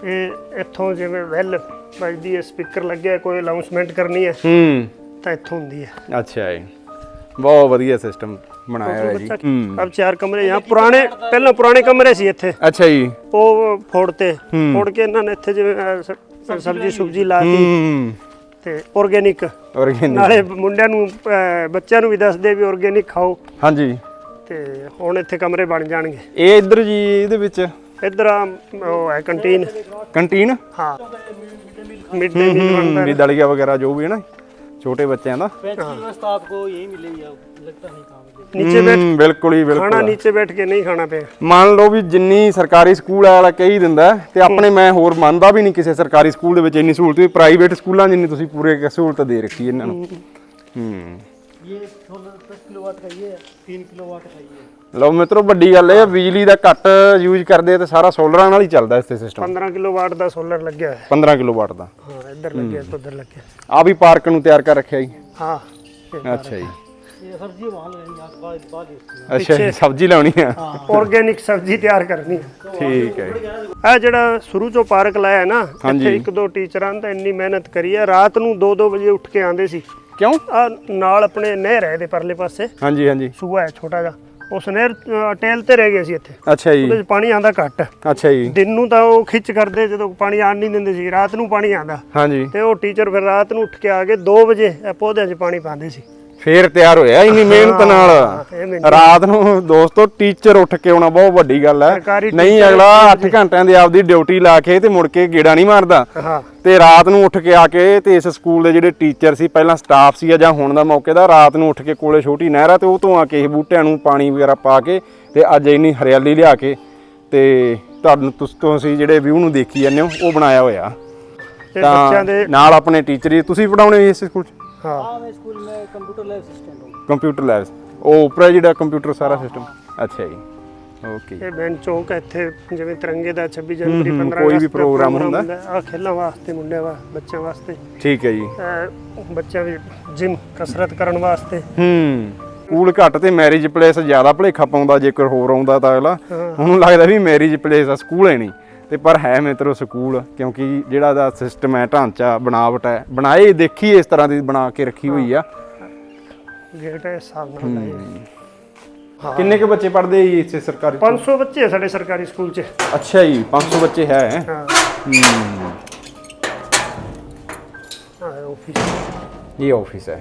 ਇਹ ਇੱਥੋਂ ਜਿਵੇਂ ਵੈਲ ਵੱਜਦੀ ਹੈ ਸਪੀਕਰ ਲੱਗਿਆ ਕੋਈ ਅਨਾਉਂਸਮੈਂਟ ਕਰਨੀ ਹੈ ਹੂੰ ਤਾਂ ਇੱਥੋਂ ਹੁੰਦੀ है ਅੱਛਾ ਜੀ ਬਹੁਤ ਵਧੀਆ ਸਿਸਟਮ ਬਣਾਇਆ ਹੋਇਆ ਜੀ बच्चा ਹੂੰ अब चार कमरे यहाँ ਪੁਰਾਣੇ ਪਹਿਲਾਂ ਪੁਰਾਣੇ ਕਮਰੇ ਸੀ ਇੱਥੇ ਅੱਛਾ ਜੀ ਉਹ ਫੋੜਤੇ ਫੋੜ ਕੇ ਇਹਨਾਂ ਨੇ ਇੱਥੇ ਜਿਵੇਂ ਅਹ, ਸ- ਸਬਜ਼ੀ ਸੁਬਜੀ ਲਾਤੀ ਹੂੰ ਤੇ ਆਰਗੇਨਿਕ ਆਰਗੇਨਿਕ ਨਾਲੇ ਮੁੰਡਿਆਂ ਨੂੰ ਅਹ, ਬੱਚਿਆਂ ਨੂੰ ਵੀ ਦੱਸਦੇ ਵੀ ਆਰਗੇਨਿਕ ਖਾਓ ਹਾਂਜੀ ਤੇ ਹੁਣ ਇੱਥੇ ਕਮਰੇ ਬਣ ਜਾਣਗੇ ਇਹ ਇੱਧਰ ਜੀ ਇਹਦੇ ਵਿੱਚ ਇੱਧਰ ਆ ਉਹ ਹੈ ਕੰਟੀਨ ਕੰਟੀਨ ਹਾਂ ਮਿਡ ਡੇ ਮੀਲ ਬਣਦਾ ਵੀ ਦਲੀਆ ਵਗੈਰਾ ਜੋ ਵੀ ਹੈ ਨਾ ਛੋਟੇ ਬੱਚਿਆਂ ਦਾ बेंच की व्यवस्था आपको यही मिलेगी अब लगता नहीं काम ਨੀਚੇ ਬੈਠ ਬਿਲਕੁਲ ਹੀ ਖਾਣਾ ਨੀਚੇ ਬੈਠ ਕੇ ਨਹੀਂ ਖਾਣਾ ਪਿਆ। ਮੰਨ ਲਓ ਵੀ ਜਿੰਨੀ ਸਰਕਾਰੀ ਸਕੂਲ ਵਾਲਾ ਕਹੀ ਦਿੰਦਾ ਤੇ ਆਪਣੇ ਮੈਂ ਹੋਰ ਮੰਨਦਾ ਵੀ ਨਹੀਂ ਕਿਸੇ ਸਰਕਾਰੀ ਸਕੂਲ ਦੇ ਵਿੱਚ ਇੰਨੀ ਸਹੂਲਤ ਵੀ ਪ੍ਰਾਈਵੇਟ ਸਕੂਲਾਂ ਜਿੰਨੀ ਤੁਸੀਂ ਪੂਰੇ ਸਹੂਲਤ ਦੇ ਰੱਖੀ ਇਹਨਾਂ ਨੂੰ। ਹੂੰ। ਇਹ 16 ਕਿਲੋਵਾਟ ਦਾ 3 ਕਿਲੋਵਾਟ ਦਾ ਲਓ ਮਿੱਤਰੋ ਵੱਡੀ ਗੱਲ ਇਹ ਬਿਜਲੀ ਦਾ ਘੱਟ ਯੂਜ਼ ਕਰਦੇ ਤੇ ਸਾਰਾ ਸੋਲਰਾਂ ਨਾਲ ਹੀ ਚੱਲਦਾ ਇਸ ਸਿਸਟਮ 15 ਕਿਲੋਵਾਟ ਦਾ ਸੋਲਰ ਲੱਗਿਆ ਹੈ। 15 ਕਿਲੋਵਾਟ ਦਾ। ਹਾਂ ਇੱਧਰ ਲੱਗਿਆ ਤੇ ਉੱਧਰ ਲੱਗਿਆ ਆ ਵੀ ਪਾਰਕ ਨੂੰ ਤਿਆਰ ਕਰ ਰੱਖਿਆ ਜੀ। ਹਾਂ। ਅੱਛਾ ਜੀ। ਅੱਛਾ ਸਬਜ਼ੀ ਲਾਉਣੀ ਆ। ਆਰਗੇਨਿਕ ਸਬਜ਼ੀ ਤਿਆਰ ਕਰਨੀ ਠੀਕ ਹੈ ਜੀ। ਜਿਹੜਾ ਸ਼ੁਰੂ ਚੋਂ ਪਾਰਕ ਲਾਇਆ ਨਾ ਇੱਥੇ ਇੱਕ ਦੋ ਟੀਚਰਾਂ ਨੇ ਇੰਨੀ ਮਿਹਨਤ ਕਰੀ ਹੈ ਰਾਤ ਨੂੰ 2-2 ਵਜੇ ਉੱਠ ਕੇ ਆਉਂਦੇ ਸੀ। ਕਿਉਂ? ਆ ਨਾਲ ਆਪਣੇ ਨਹਿਰ ਹੈ ਇਹਦੇ ਪਰਲੇ ਪਾਸੇ। ਹਾਂਜੀ ਹਾਂਜੀ। ਸੂਆ ਹੈ ਛੋਟਾ ਜਿਹਾ। ਉਸ ਨਹਿਰ ਟੇਲ ਤੇ ਰਹਿ ਗਏ ਸੀ ਇੱਥੇ। ਅੱਛਾ ਜੀ। ਉਹਦੇ 'ਚ ਪਾਣੀ ਆਂਦਾ ਘੱਟ। ਅੱਛਾ ਜੀ। ਦਿਨ ਨੂੰ ਤਾਂ ਉਹ ਖਿੱਚ ਕਰਦੇ ਜਦੋਂ ਪਾਣੀ ਆਣ ਨਹੀਂ ਦਿੰਦੇ ਸੀ। ਰਾਤ ਨੂੰ ਪਾਣੀ ਆਂਦਾ ਹਾਂਜੀ। ਤੇ ਉਹ ਟੀਚਰ ਫਿਰ ਰਾਤ ਨੂੰ ਉੱਠ ਕੇ ਆ ਕੇ 2 ਵਜੇ ਇਹ ਪੌਦਿਆਂ 'ਚ ਪਾਣੀ ਪਾਉਂਦੇ ਸੀ। ਫੇਰ ਤਿਆਰ ਹੋਇਆ ਇੰਨੀ ਮਿਹਨਤ ਨਾਲ। ਰਾਤ ਨੂੰ ਦੋਸਤੋ ਟੀਚਰ ਉੱਠ ਕੇ ਆਉਣਾ ਬਹੁਤ ਵੱਡੀ ਗੱਲ ਹੈ। ਨਹੀਂ ਅਗਲਾ 8 ਘੰਟਿਆਂ ਦੀ ਆਪਦੀ ਡਿਊਟੀ ਲਾ ਕੇ ਤੇ ਮੁੜ ਕੇ ਗੇੜਾ ਨਹੀਂ ਮਾਰਦਾ। ਤੇ ਰਾਤ ਨੂੰ ਉੱਠ ਕੇ ਆ ਕੇ ਤੇ ਇਸ ਸਕੂਲ ਦੇ ਜਿਹੜੇ ਟੀਚਰ ਸੀ ਪਹਿਲਾਂ ਸਟਾਫ ਸੀ ਜਾਂ ਹੁਣ ਦਾ ਮੌਕੇ ਦਾ ਰਾਤ ਨੂੰ ਉੱਠ ਕੇ ਕੋਲੇ ਛੋਟੀ ਨਹਿਰ ਆ ਤੇ ਉਹ ਤੋਂ ਆ ਕੇ ਇਹ ਬੂਟਿਆਂ ਨੂੰ ਪਾਣੀ ਵਗੈਰਾ ਪਾ ਕੇ ਤੇ ਅੱਜ ਇੰਨੀ ਹਰਿਆਲੀ ਲਿਆ ਕੇ ਤੇ ਤੁਹਾਨੂੰ ਤੁਸ ਜਿਹੜੇ ਵਿਊ ਨੂੰ ਦੇਖੀ ਜਾਂਦੇ ਹੋ ਉਹ ਬਣਾਇਆ ਹੋਇਆ। ਤੇ ਬੱਚਿਆਂ ਦੇ ਨਾਲ ਆਪਣੇ ਟੀਚਰ ਹੀ ਤੁਸੀਂ ਪੜਾਉਣੇ ਇਸ ਸਕੂਲ ਚ? ਹਾਂ हाँ मैं स्कूल में कंप्यूटर लैब असिस्टेंट हूँ ਕੰਪਿਊਟਰ ਲੈਬਸ ਉਹ ਉੱਪਰ ਹੈ ਜਿਹੜਾ ਕੰਪਿਊਟਰ ਸਾਰਾ ਸਿਸਟਮ ਅੱਛਾ ਜੀ ਓਕੇ ਇਹ ਬੈਂਚ ਚੌਕ ਹੈ ਇੱਥੇ ਜਿਵੇਂ ਤਿਰੰਗੇ ਦਾ 26 ਜਨਵਰੀ 15 ਕੋਈ ਵੀ ਅਗਸਤ ਦਾ ਪ੍ਰੋਗਰਾਮ ਹੁੰਦਾ। ਆ ਖੇਲਾਂ ਵਾਸਤੇ ਮੁੰਡਿਆਂ ਵਾਸਤੇ ਬੱਚਿਆਂ ਵਾਸਤੇ ਠੀਕ ਹੈ ਜੀ ਅਹ ਬੱਚਿਆਂ ਵੀ ਜਿਮ ਕਸਰਤ ਕਰਨ ਵਾਸਤੇ ਹੂੰ ਸਕੂਲ ਘੱਟ ਤੇ ਮੈਰਿਜ ਪਲੇਸ ਜ਼ਿਆਦਾ ਭਲੇਖਾ ਪਾਉਂਦਾ ਜੇਕਰ ਹੋਰ ਆਉਂਦਾ ਤਾਂ ਅਗਲਾ ਉਹਨੂੰ ਲੱਗਦਾ ਵੀ ਮੈਰਿਜ ਪਲੇਸ ਆ ਸਕੂਲ ਹੈ ਨਹੀਂ ਤੇ ਪਰ ਹੈ ਮਿੱਤਰੋ ਸਕੂਲ ਕਿਉਂਕਿ ਜਿਹੜਾ ਦਾ ਸਿਸਟਮ ਹੈ ਢਾਂਚਾ ਬਣਾਵਟ ਹੈ ਬਣਾਏ ਦੇਖੀ ਇਸ ਤਰ੍ਹਾਂ ਦੀ ਬਣਾ ਕੇ ਰੱਖੀ ਹੋਈ ਆ। ਗੇਟ ਹੈ ਹਿਸਾਬ ਨਾਲ ਕਿੰਨੇ ਕੁ ਬੱਚੇ ਪੜ੍ਹਦੇ ਜੀ ਇੱਥੇ ਸਰਕਾਰੀ 500 ਬੱਚੇ ਆ ਸਾਡੇ ਸਰਕਾਰੀ ਸਕੂਲ 'ਚ। ਅੱਛਾ ਜੀ 500 ਬੱਚੇ ਹੈ। ਹਾਂ। ਹੂੰ। ਆਫਿਸ ਇਹ ਆਫਿਸ ਹੈ।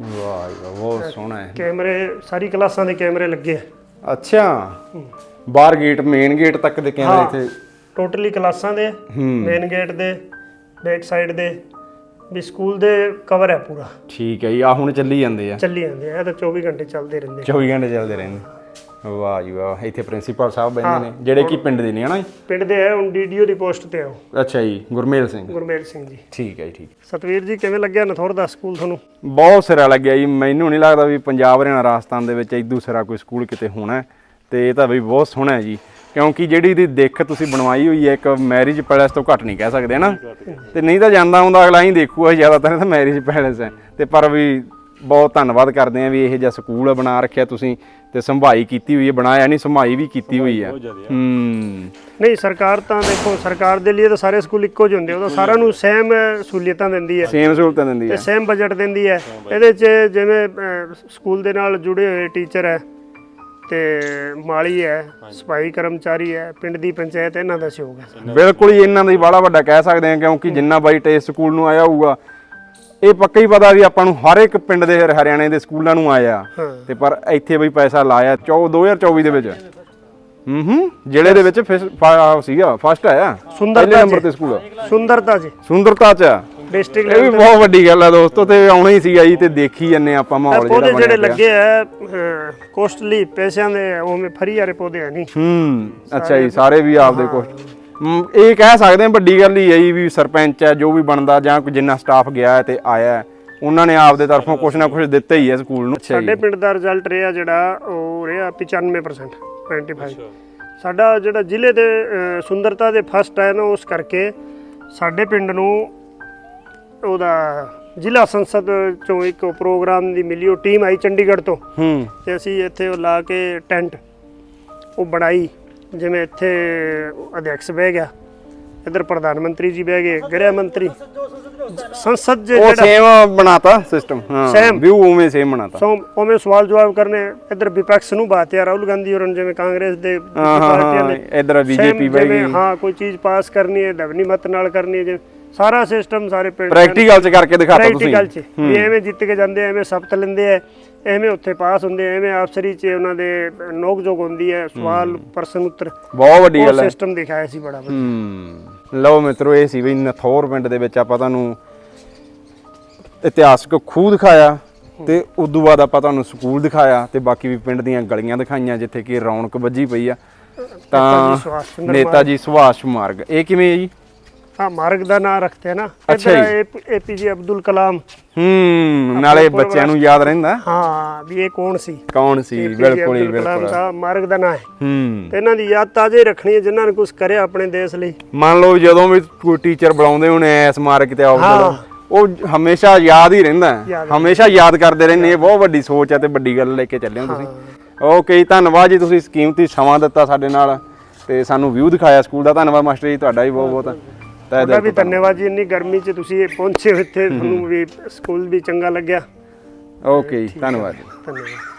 ਵਾਹ ਜੀ ਵਾਹ, ਬਹੁਤ ਸੋਹਣਾ ਹੈ। ਕੈਮਰੇ ਸਾਰੀ ਕਲਾਸਾਂ ਦੇ ਕੈਮਰੇ ਲੱਗੇ ਆ। ਅੱਛਾ। ਬਾਹਰ ਗੇਟ ਮੇਨ ਗੇਟ ਤੱਕ ਦੇ ਕੈਮਰੇ ਇੱਥੇ ਟੋਟਲੀ ਕਲਾਸਾਂ ਦੇ ਮੇਨ ਗੇਟ ਦੇ ਬੈਕ ਸਾਈਡ ਦੇ ਵੀ ਸਕੂਲ ਦੇ ਕਵਰ ਹੈ ਪੂਰਾ। ਠੀਕ ਹੈ ਜੀ ਆ ਹੁਣ ਚੱਲੀ ਜਾਂਦੇ ਆ। ਚੱਲੀ ਜਾਂਦੇ ਆ ਇਹ ਤਾਂ 24 ਘੰਟੇ ਚੱਲਦੇ ਰਹਿੰਦੇ ਆ। 24 ਘੰਟੇ ਚੱਲਦੇ ਰਹਿੰਦੇ ਵਾਹ ਜੀ ਵਾਹ ਇੱਥੇ ਪ੍ਰਿੰਸੀਪਲ ਸਾਹਿਬ ਬੈਠੇ ਨੇ ਜਿਹੜੇ ਕੀ ਪਿੰਡ ਦੇ ਨੇ ਹਨਾ? ਪਿੰਡ ਦੇ ਹੈ ਹੁਣ ਡੀਡੀਓ ਦੀ ਪੋਸਟ ਤੇ ਆਓ ਅੱਛਾ ਜੀ ਗੁਰਮੇਲ ਸਿੰਘ। ਗੁਰਮੇਲ ਸਿੰਘ ਜੀ। ਠੀਕ ਹੈ ਜੀ ਠੀਕ। ਸਤਵੀਰ ਜੀ ਕਿਵੇਂ ਲੱਗਿਆ ਨਥੋਰ ਦਾ ਸਕੂਲ ਤੁਹਾਨੂੰ? ਬਹੁਤ ਸਿਰਾ ਲੱਗਿਆ ਜੀ। ਮੈਨੂੰ ਨਹੀਂ ਲੱਗਦਾ ਵੀ ਪੰਜਾਬ ਹਰਿਆਣਾ ਰਾਜਸਥਾਨ ਦੇ ਵਿੱਚ ਇਦੂ ਸਿਰਾ ਕੋਈ ਸਕੂਲ ਕਿਤੇ ਹੋਣਾ ਹੈ। ਤੇ ਇਹ ਤਾਂ ਵੀ ਬਹੁਤ ਸੋਹਣਾ ਹੈ ਜੀ। ਕਿਉਂਕਿ ਜਿਹੜੀ ਦੀ ਦਿੱਖ ਤੁਸੀਂ ਬਣਵਾਈ ਹੋਈ ਹੈ ਇੱਕ ਮੈਰਿਜ ਪੈਲੇਸ ਤੋਂ ਘੱਟ ਨਹੀਂ ਕਹਿ ਸਕਦੇ ਨਾ? ਤੇ ਨਹੀਂ ਤਾਂ ਜਾਂਦਾ ਹੁੰਦਾ ਅਗਲਾ ਹੀ ਦੇਖੂਗਾ ਜ਼ਿਆਦਾਤਰ ਇਹ ਤਾਂ ਮੈਰਿਜ ਪੈਲੇਸ ਹੈ। ਤੇ ਪਰ ਵੀ ਬਹੁਤ ਧੰਨਵਾਦ ਕਰਦੇ ਆ ਵੀ ਇਹ ਜਿਹਾ ਸਕੂਲ ਬਣਾ ਰੱਖਿਆ ਤੁਸੀਂ ਤੇ ਸੰਭਾਈ ਕੀਤੀ ਹੋਈ ਹੈ ਬਣਾਇਆ ਨਹੀਂ ਸੰਭਾਈ ਵੀ ਕੀਤੀ ਹੋਈ ਹੈ। ਹੂੰ। ਨਹੀਂ ਸਰਕਾਰ ਤਾਂ ਦੇਖੋ ਸਰਕਾਰ ਦੇ ਲਈ ਤਾਂ ਸਾਰੇ ਸਕੂਲ ਇੱਕੋ ਜਿਹੇ ਹੁੰਦੇ ਉਹ ਤਾਂ ਸਾਰਿਆਂ ਨੂੰ ਸੇਮ ਸਹੂਲੀਅਤਾਂ ਦਿੰਦੀ ਹੈ। ਸੇਮ ਸਹੂਲਤਾਂ ਦਿੰਦੀ ਤੇ ਹੈ ਸੇਮ ਬਜਟ ਦਿੰਦੀ ਹੈ। ਇਹਦੇ 'ਚ ਜਿਵੇਂ ਸਕੂਲ ਦੇ ਨਾਲ ਜੁੜੇ ਹੋਏ ਟੀਚਰ ਹੈ ਤੇ ਮਾਲੀ ਹੈ ਸਫ਼ਾਈ ਕਰਮਚਾਰੀ ਹੈ ਪਿੰਡ ਦੀ ਪੰਚਾਇਤ ਇਹਨਾਂ ਦਾ ਸਹਿਯੋਗ ਹੈ। ਬਿਲਕੁਲ ਹੀ ਇਹਨਾਂ ਦਾ ਹੀ ਬੜਾ ਵੱਡਾ ਕਹਿ ਸਕਦੇ ਆ ਕਿਉਂਕਿ ਜਿੰਨਾ ਬਾਈ ਟੇਸ ਸਕੂਲ ਨੂੰ ਆਇਆ ਹੋਊਗਾ ਇਹ ਪੱਕਾ ਹੀ ਪਤਾ ਵੀ ਆਪਾਂ ਨੂੰ ਹਰ ਇੱਕ ਪਿੰਡ ਦੇ ਹਰ- ਹਰਿਆਣੇ ਦੇ ਸਕੂਲਾਂ ਨੂੰ ਆਇਆ। ਹਾਂ। ਤੇ ਪਰ ਇੱਥੇ ਬਈ ਪੈਸਾ ਲਾਇਆ 24 2024 ਦੇ ਵਿੱਚ। ਹੂੰ ਹੂੰ ਜ਼ਿਲ੍ਹੇ ਦੇ ਵਿੱਚ ਸੀਗਾ ਫਸਟ ਆਇਆ। ਸੁੰਦਰਤਾ ਨੰਬਰ ਜੀ। ਤੇ ਸਕੂਲ। ਸੁੰਦਰਤਾ ਜੀ ਸੁੰਦਰਤਾ ਚ। ਡਿਸਟ੍ਰਿਕਟ ਇਹ ਵੀ ਬਹੁਤ ਵੱਡੀ ਗੱਲ ਆ ਦੋਸਤੋ ਤੇ ਆਉਣਾ ਹੀ ਸੀਗਾ ਜੀ ਤੇ ਦੇਖੀ ਜੰਨੇ ਆਪਾਂ ਮਾਹੌਲ ਪੌਦੇ ਜਿਹੜਾ ਜਿਹੜੇ ਬਣਿਆ ਲੱਗੇ ਆ ਕੋਸਟਲੀ ਪੈਸਿਆਂ ਦੇ ਉਵੇਂ ਫਰੀ ਵਾਲੇ ਪੌਦੇ ਆ ਨਹੀਂ। ਹੂੰ ਅੱਛਾ ਜੀ ਸਾਰੇ ਵੀ ਆਪਦੇ ਹਮ, ਇਹ ਕਹਿ ਸਕਦੇ ਆ ਵੱਡੀ ਗੱਲ ਹੀ ਹੈ ਜੀ ਵੀ ਸਰਪੰਚ ਹੈ ਜੋ ਵੀ ਬਣਦਾ ਜਾਂ ਜਿੰਨਾ ਸਟਾਫ ਗਿਆ ਹੈ ਤੇ ਆਇਆ ਹੈ, ਉਹਨਾਂ ਨੇ ਆਪਦੇ ਤਰਫੋਂ ਕੁਝ ਨਾ ਕੁਝ ਦਿੱਤਾ ਹੀ ਹੈ ਸਕੂਲ ਨੂੰ। ਸਾਡੇ ਪਿੰਡ ਦਾ ਰਿਜ਼ਲਟ ਰਿਹਾ ਜਿਹੜਾ ਉਹ ਰਿਹਾ 95% 95 ਸਾਡਾ ਜਿਹੜਾ ਜ਼ਿਲ੍ਹੇ ਦੇ ਸੁੰਦਰਤਾ ਦੇ ਫਸਟ ਹੈ ਨਾ ਉਸ ਕਰਕੇ ਸਾਡੇ ਪਿੰਡ ਨੂੰ ਉਹਦਾ ਜ਼ਿਲ੍ਹਾ ਸੰਸਦ ਚੋਂ ਇੱਕ ਪ੍ਰੋਗਰਾਮ ਦੀ ਮਿਲੀ ਉਹ ਟੀਮ ਆਈ ਚੰਡੀਗੜ੍ਹ ਤੋਂ। ਹੂੰ। ਤੇ ਅਸੀਂ ਇੱਥੇ ਉਹ ਲਾ ਕੇ ਟੈਂਟ ਉਹ ਬਣਾਈ ਜਿਵੇਂ ਇੱਥੇ ਅਧਿਕਸ਼ ਬਹਿ ਗਿਆ ਇੱਧਰ ਪ੍ਰਧਾਨ ਮੰਤਰੀ ਜੀ ਬਹਿ ਗਏ ਗ੍ਰਹਿ ਮੰਤਰੀ। ਸੰਸਦ ਉਹ ਸੇਮ ਬਣਾਤਾ ਸਿਸਟਮ ਹਾਂ। ਵਿਊ ਉਵੇਂ ਸੇਮ ਬਣਾਤਾ। ਸੋ ਉਵੇਂ ਸਵਾਲ ਜਵਾਬ ਕਰਨੇ ਇੱਧਰ ਵਿਪਕਸ਼ ਨੂੰ ਬਾਤ ਹੈ ਰਾਹੁਲ ਗਾਂਧੀ ਹੋਰਾਂ ਜਿਵੇਂ ਕਾਂਗਰਸ ਦੇ ਪਾਰਟੀਆਂ ਇੱਧਰ BJP ਬਹਿ ਗਈ। ਹਾਂ ਕੋਈ ਚੀਜ਼ ਪਾਸ ਕਰਨੀ ਹੈ ਦਵਨੀ ਮਤ ਨਾਲ ਕਰਨੀ ਹੈ ਜਿਵੇਂ ਸਾਰਾ ਸਿਸਟਮ ਸਾਰੇ ਪਿੰਡ ਪ੍ਰੈਕਟੀਕਲ ਚ ਕਰਕੇ ਦਿਖਾਤਾ ਤੁਸੀਂ। ਪ੍ਰੈਕਟੀਕਲ ਚ ਵੀ ਐਵੇਂ ਜਿੱਤ ਕੇ ਜਾਂਦੇ ਐਵੇਂ ਸਬਤ ਲੈਂਦੇ ਆ ਐਵੇਂ ਉੱਥੇ ਪਾਸ ਹੁੰਦੇ ਐਵੇਂ ਅਫਸਰੀ ਚ ਉਹਨਾਂ ਦੇ ਨੋਕ ਜੋਗ ਹੁੰਦੀ ਹੈ ਸਵਾਲ ਪ੍ਰਸ਼ਨ ਉੱਤਰ। ਬਹੁਤ ਵੱਡੀ ਗੱਲ ਹੈ। ਸਿਸਟਮ ਦਿਖਾਇਆ ਸੀ ਬੜਾ ਵਧੀਆ। ਲਓ ਮਿੱਤਰੋ ਇਹ ਸੀ ਵੀ ਨਥੌਰ ਪਿੰਡ ਦੇ ਵਿੱਚ ਆਪਾਂ ਤੁਹਾਨੂੰ ਇਤਿਹਾਸਕ ਖੂਹ ਦਿਖਾਇਆ ਤੇ ਉਦੋਂ ਬਾਅਦ ਆਪਾਂ ਤੁਹਾਨੂੰ ਸਕੂਲ ਦਿਖਾਇਆ ਤੇ ਬਾਕੀ ਵੀ ਪਿੰਡ ਦੀਆਂ ਗਲੀਆਂ ਦਿਖਾਈਆਂ ਜਿੱਥੇ ਕਿ ਰੌਣਕ ਵੱਜੀ ਪਈ ਆ। ਤਾਂ ਨੇਤਾ ਜੀ ਸੁਭਾਸ਼ ਮਾਰਗ। ਇਹ ਕਿਵੇਂ ਹੈ ਜੀ? ਹਾਂ ਮਾਰਗ ਦਾ ਨਾਮ ਰੱਖਤੇ ਨਾ। ਅੱਛਾ ਜੀ। A P J Abdul Kalam. ਹੂੰ ਨਾਲੇ ਬੱਚਿਆਂ ਨੂੰ ਯਾਦ ਰਹਿੰਦਾ। ਹਾਂ ਵੀ ਇਹ ਕੌਣ ਸੀ? ਕੌਣ ਸੀ? ਬਿਲਕੁਲ ਹੀ ਬਿਲਕੁਲ। ਦਾ ਮਾਰਗ ਦਾ ਨਾਮ ਹੈ। ਹੂੰ। ਤੇ ਇਹਨਾਂ ਦੀ ਯਾਦ ਤਾਜ਼ੇ ਰੱਖਣੀ ਹੈ ਜਿਨ੍ਹਾਂ ਨੇ ਕੁਝ ਕਰਿਆ ਆਪਣੇ ਦੇਸ਼ ਲਈ। ਮੰਨ ਲਓ ਜਦੋਂ ਵੀ ਕੋਈ ਟੀਚਰ ਬੁਲਾਉਂਦੇ ਹੋਣੇ ਐਸ ਮਾਰਕ ਤੇ ਆਉਂਦੇ ਉਹ ਹਮੇਸ਼ਾ ਯਾਦ ਹੀ ਰਹਿੰਦਾ ਹਮੇਸ਼ਾ ਯਾਦ ਕਰਦੇ ਰਹਿੰਦੇ ਇਹ ਬਹੁਤ ਵੱਡੀ ਸੋਚ ਹੈ ਤੇ ਵੱਡੀ ਗੱਲ ਲੈ ਕੇ ਚੱਲੇ ਹੋ ਤੁਸੀਂ। ਓਕੇ ਜੀ ਧੰਨਵਾਦ ਜੀ ਤੁਸੀਂ ਕੀਮਤੀ ਸਮਾਂ ਦਿੱਤਾ ਸਾਡੇ ਨਾਲ ਤੇ ਸਾਨੂੰ ਵਿਊ ਦਿਖਾਇਆ ਸਕੂਲ ਦਾ। ਧੰਨਵਾਦ ਮਾਸਟਰ ਜੀ ਤੁਹਾਡਾ ਵੀ ਬਹੁਤ ਬਹੁਤ ਤੁਹਾਡਾ ਵੀ ਧੰਨਵਾਦ ਜੀ ਇੰਨੀ ਗਰਮੀ 'ਚ ਤੁਸੀਂ ਇਹ ਪਹੁੰਚੇ ਹੋ ਇੱਥੇ ਤੁਹਾਨੂੰ ਵੀ ਸਕੂਲ ਵੀ ਚੰਗਾ ਲੱਗਿਆ। ਓਕੇ ਜੀ ਧੰਨਵਾਦ। ਧੰਨਵਾਦ।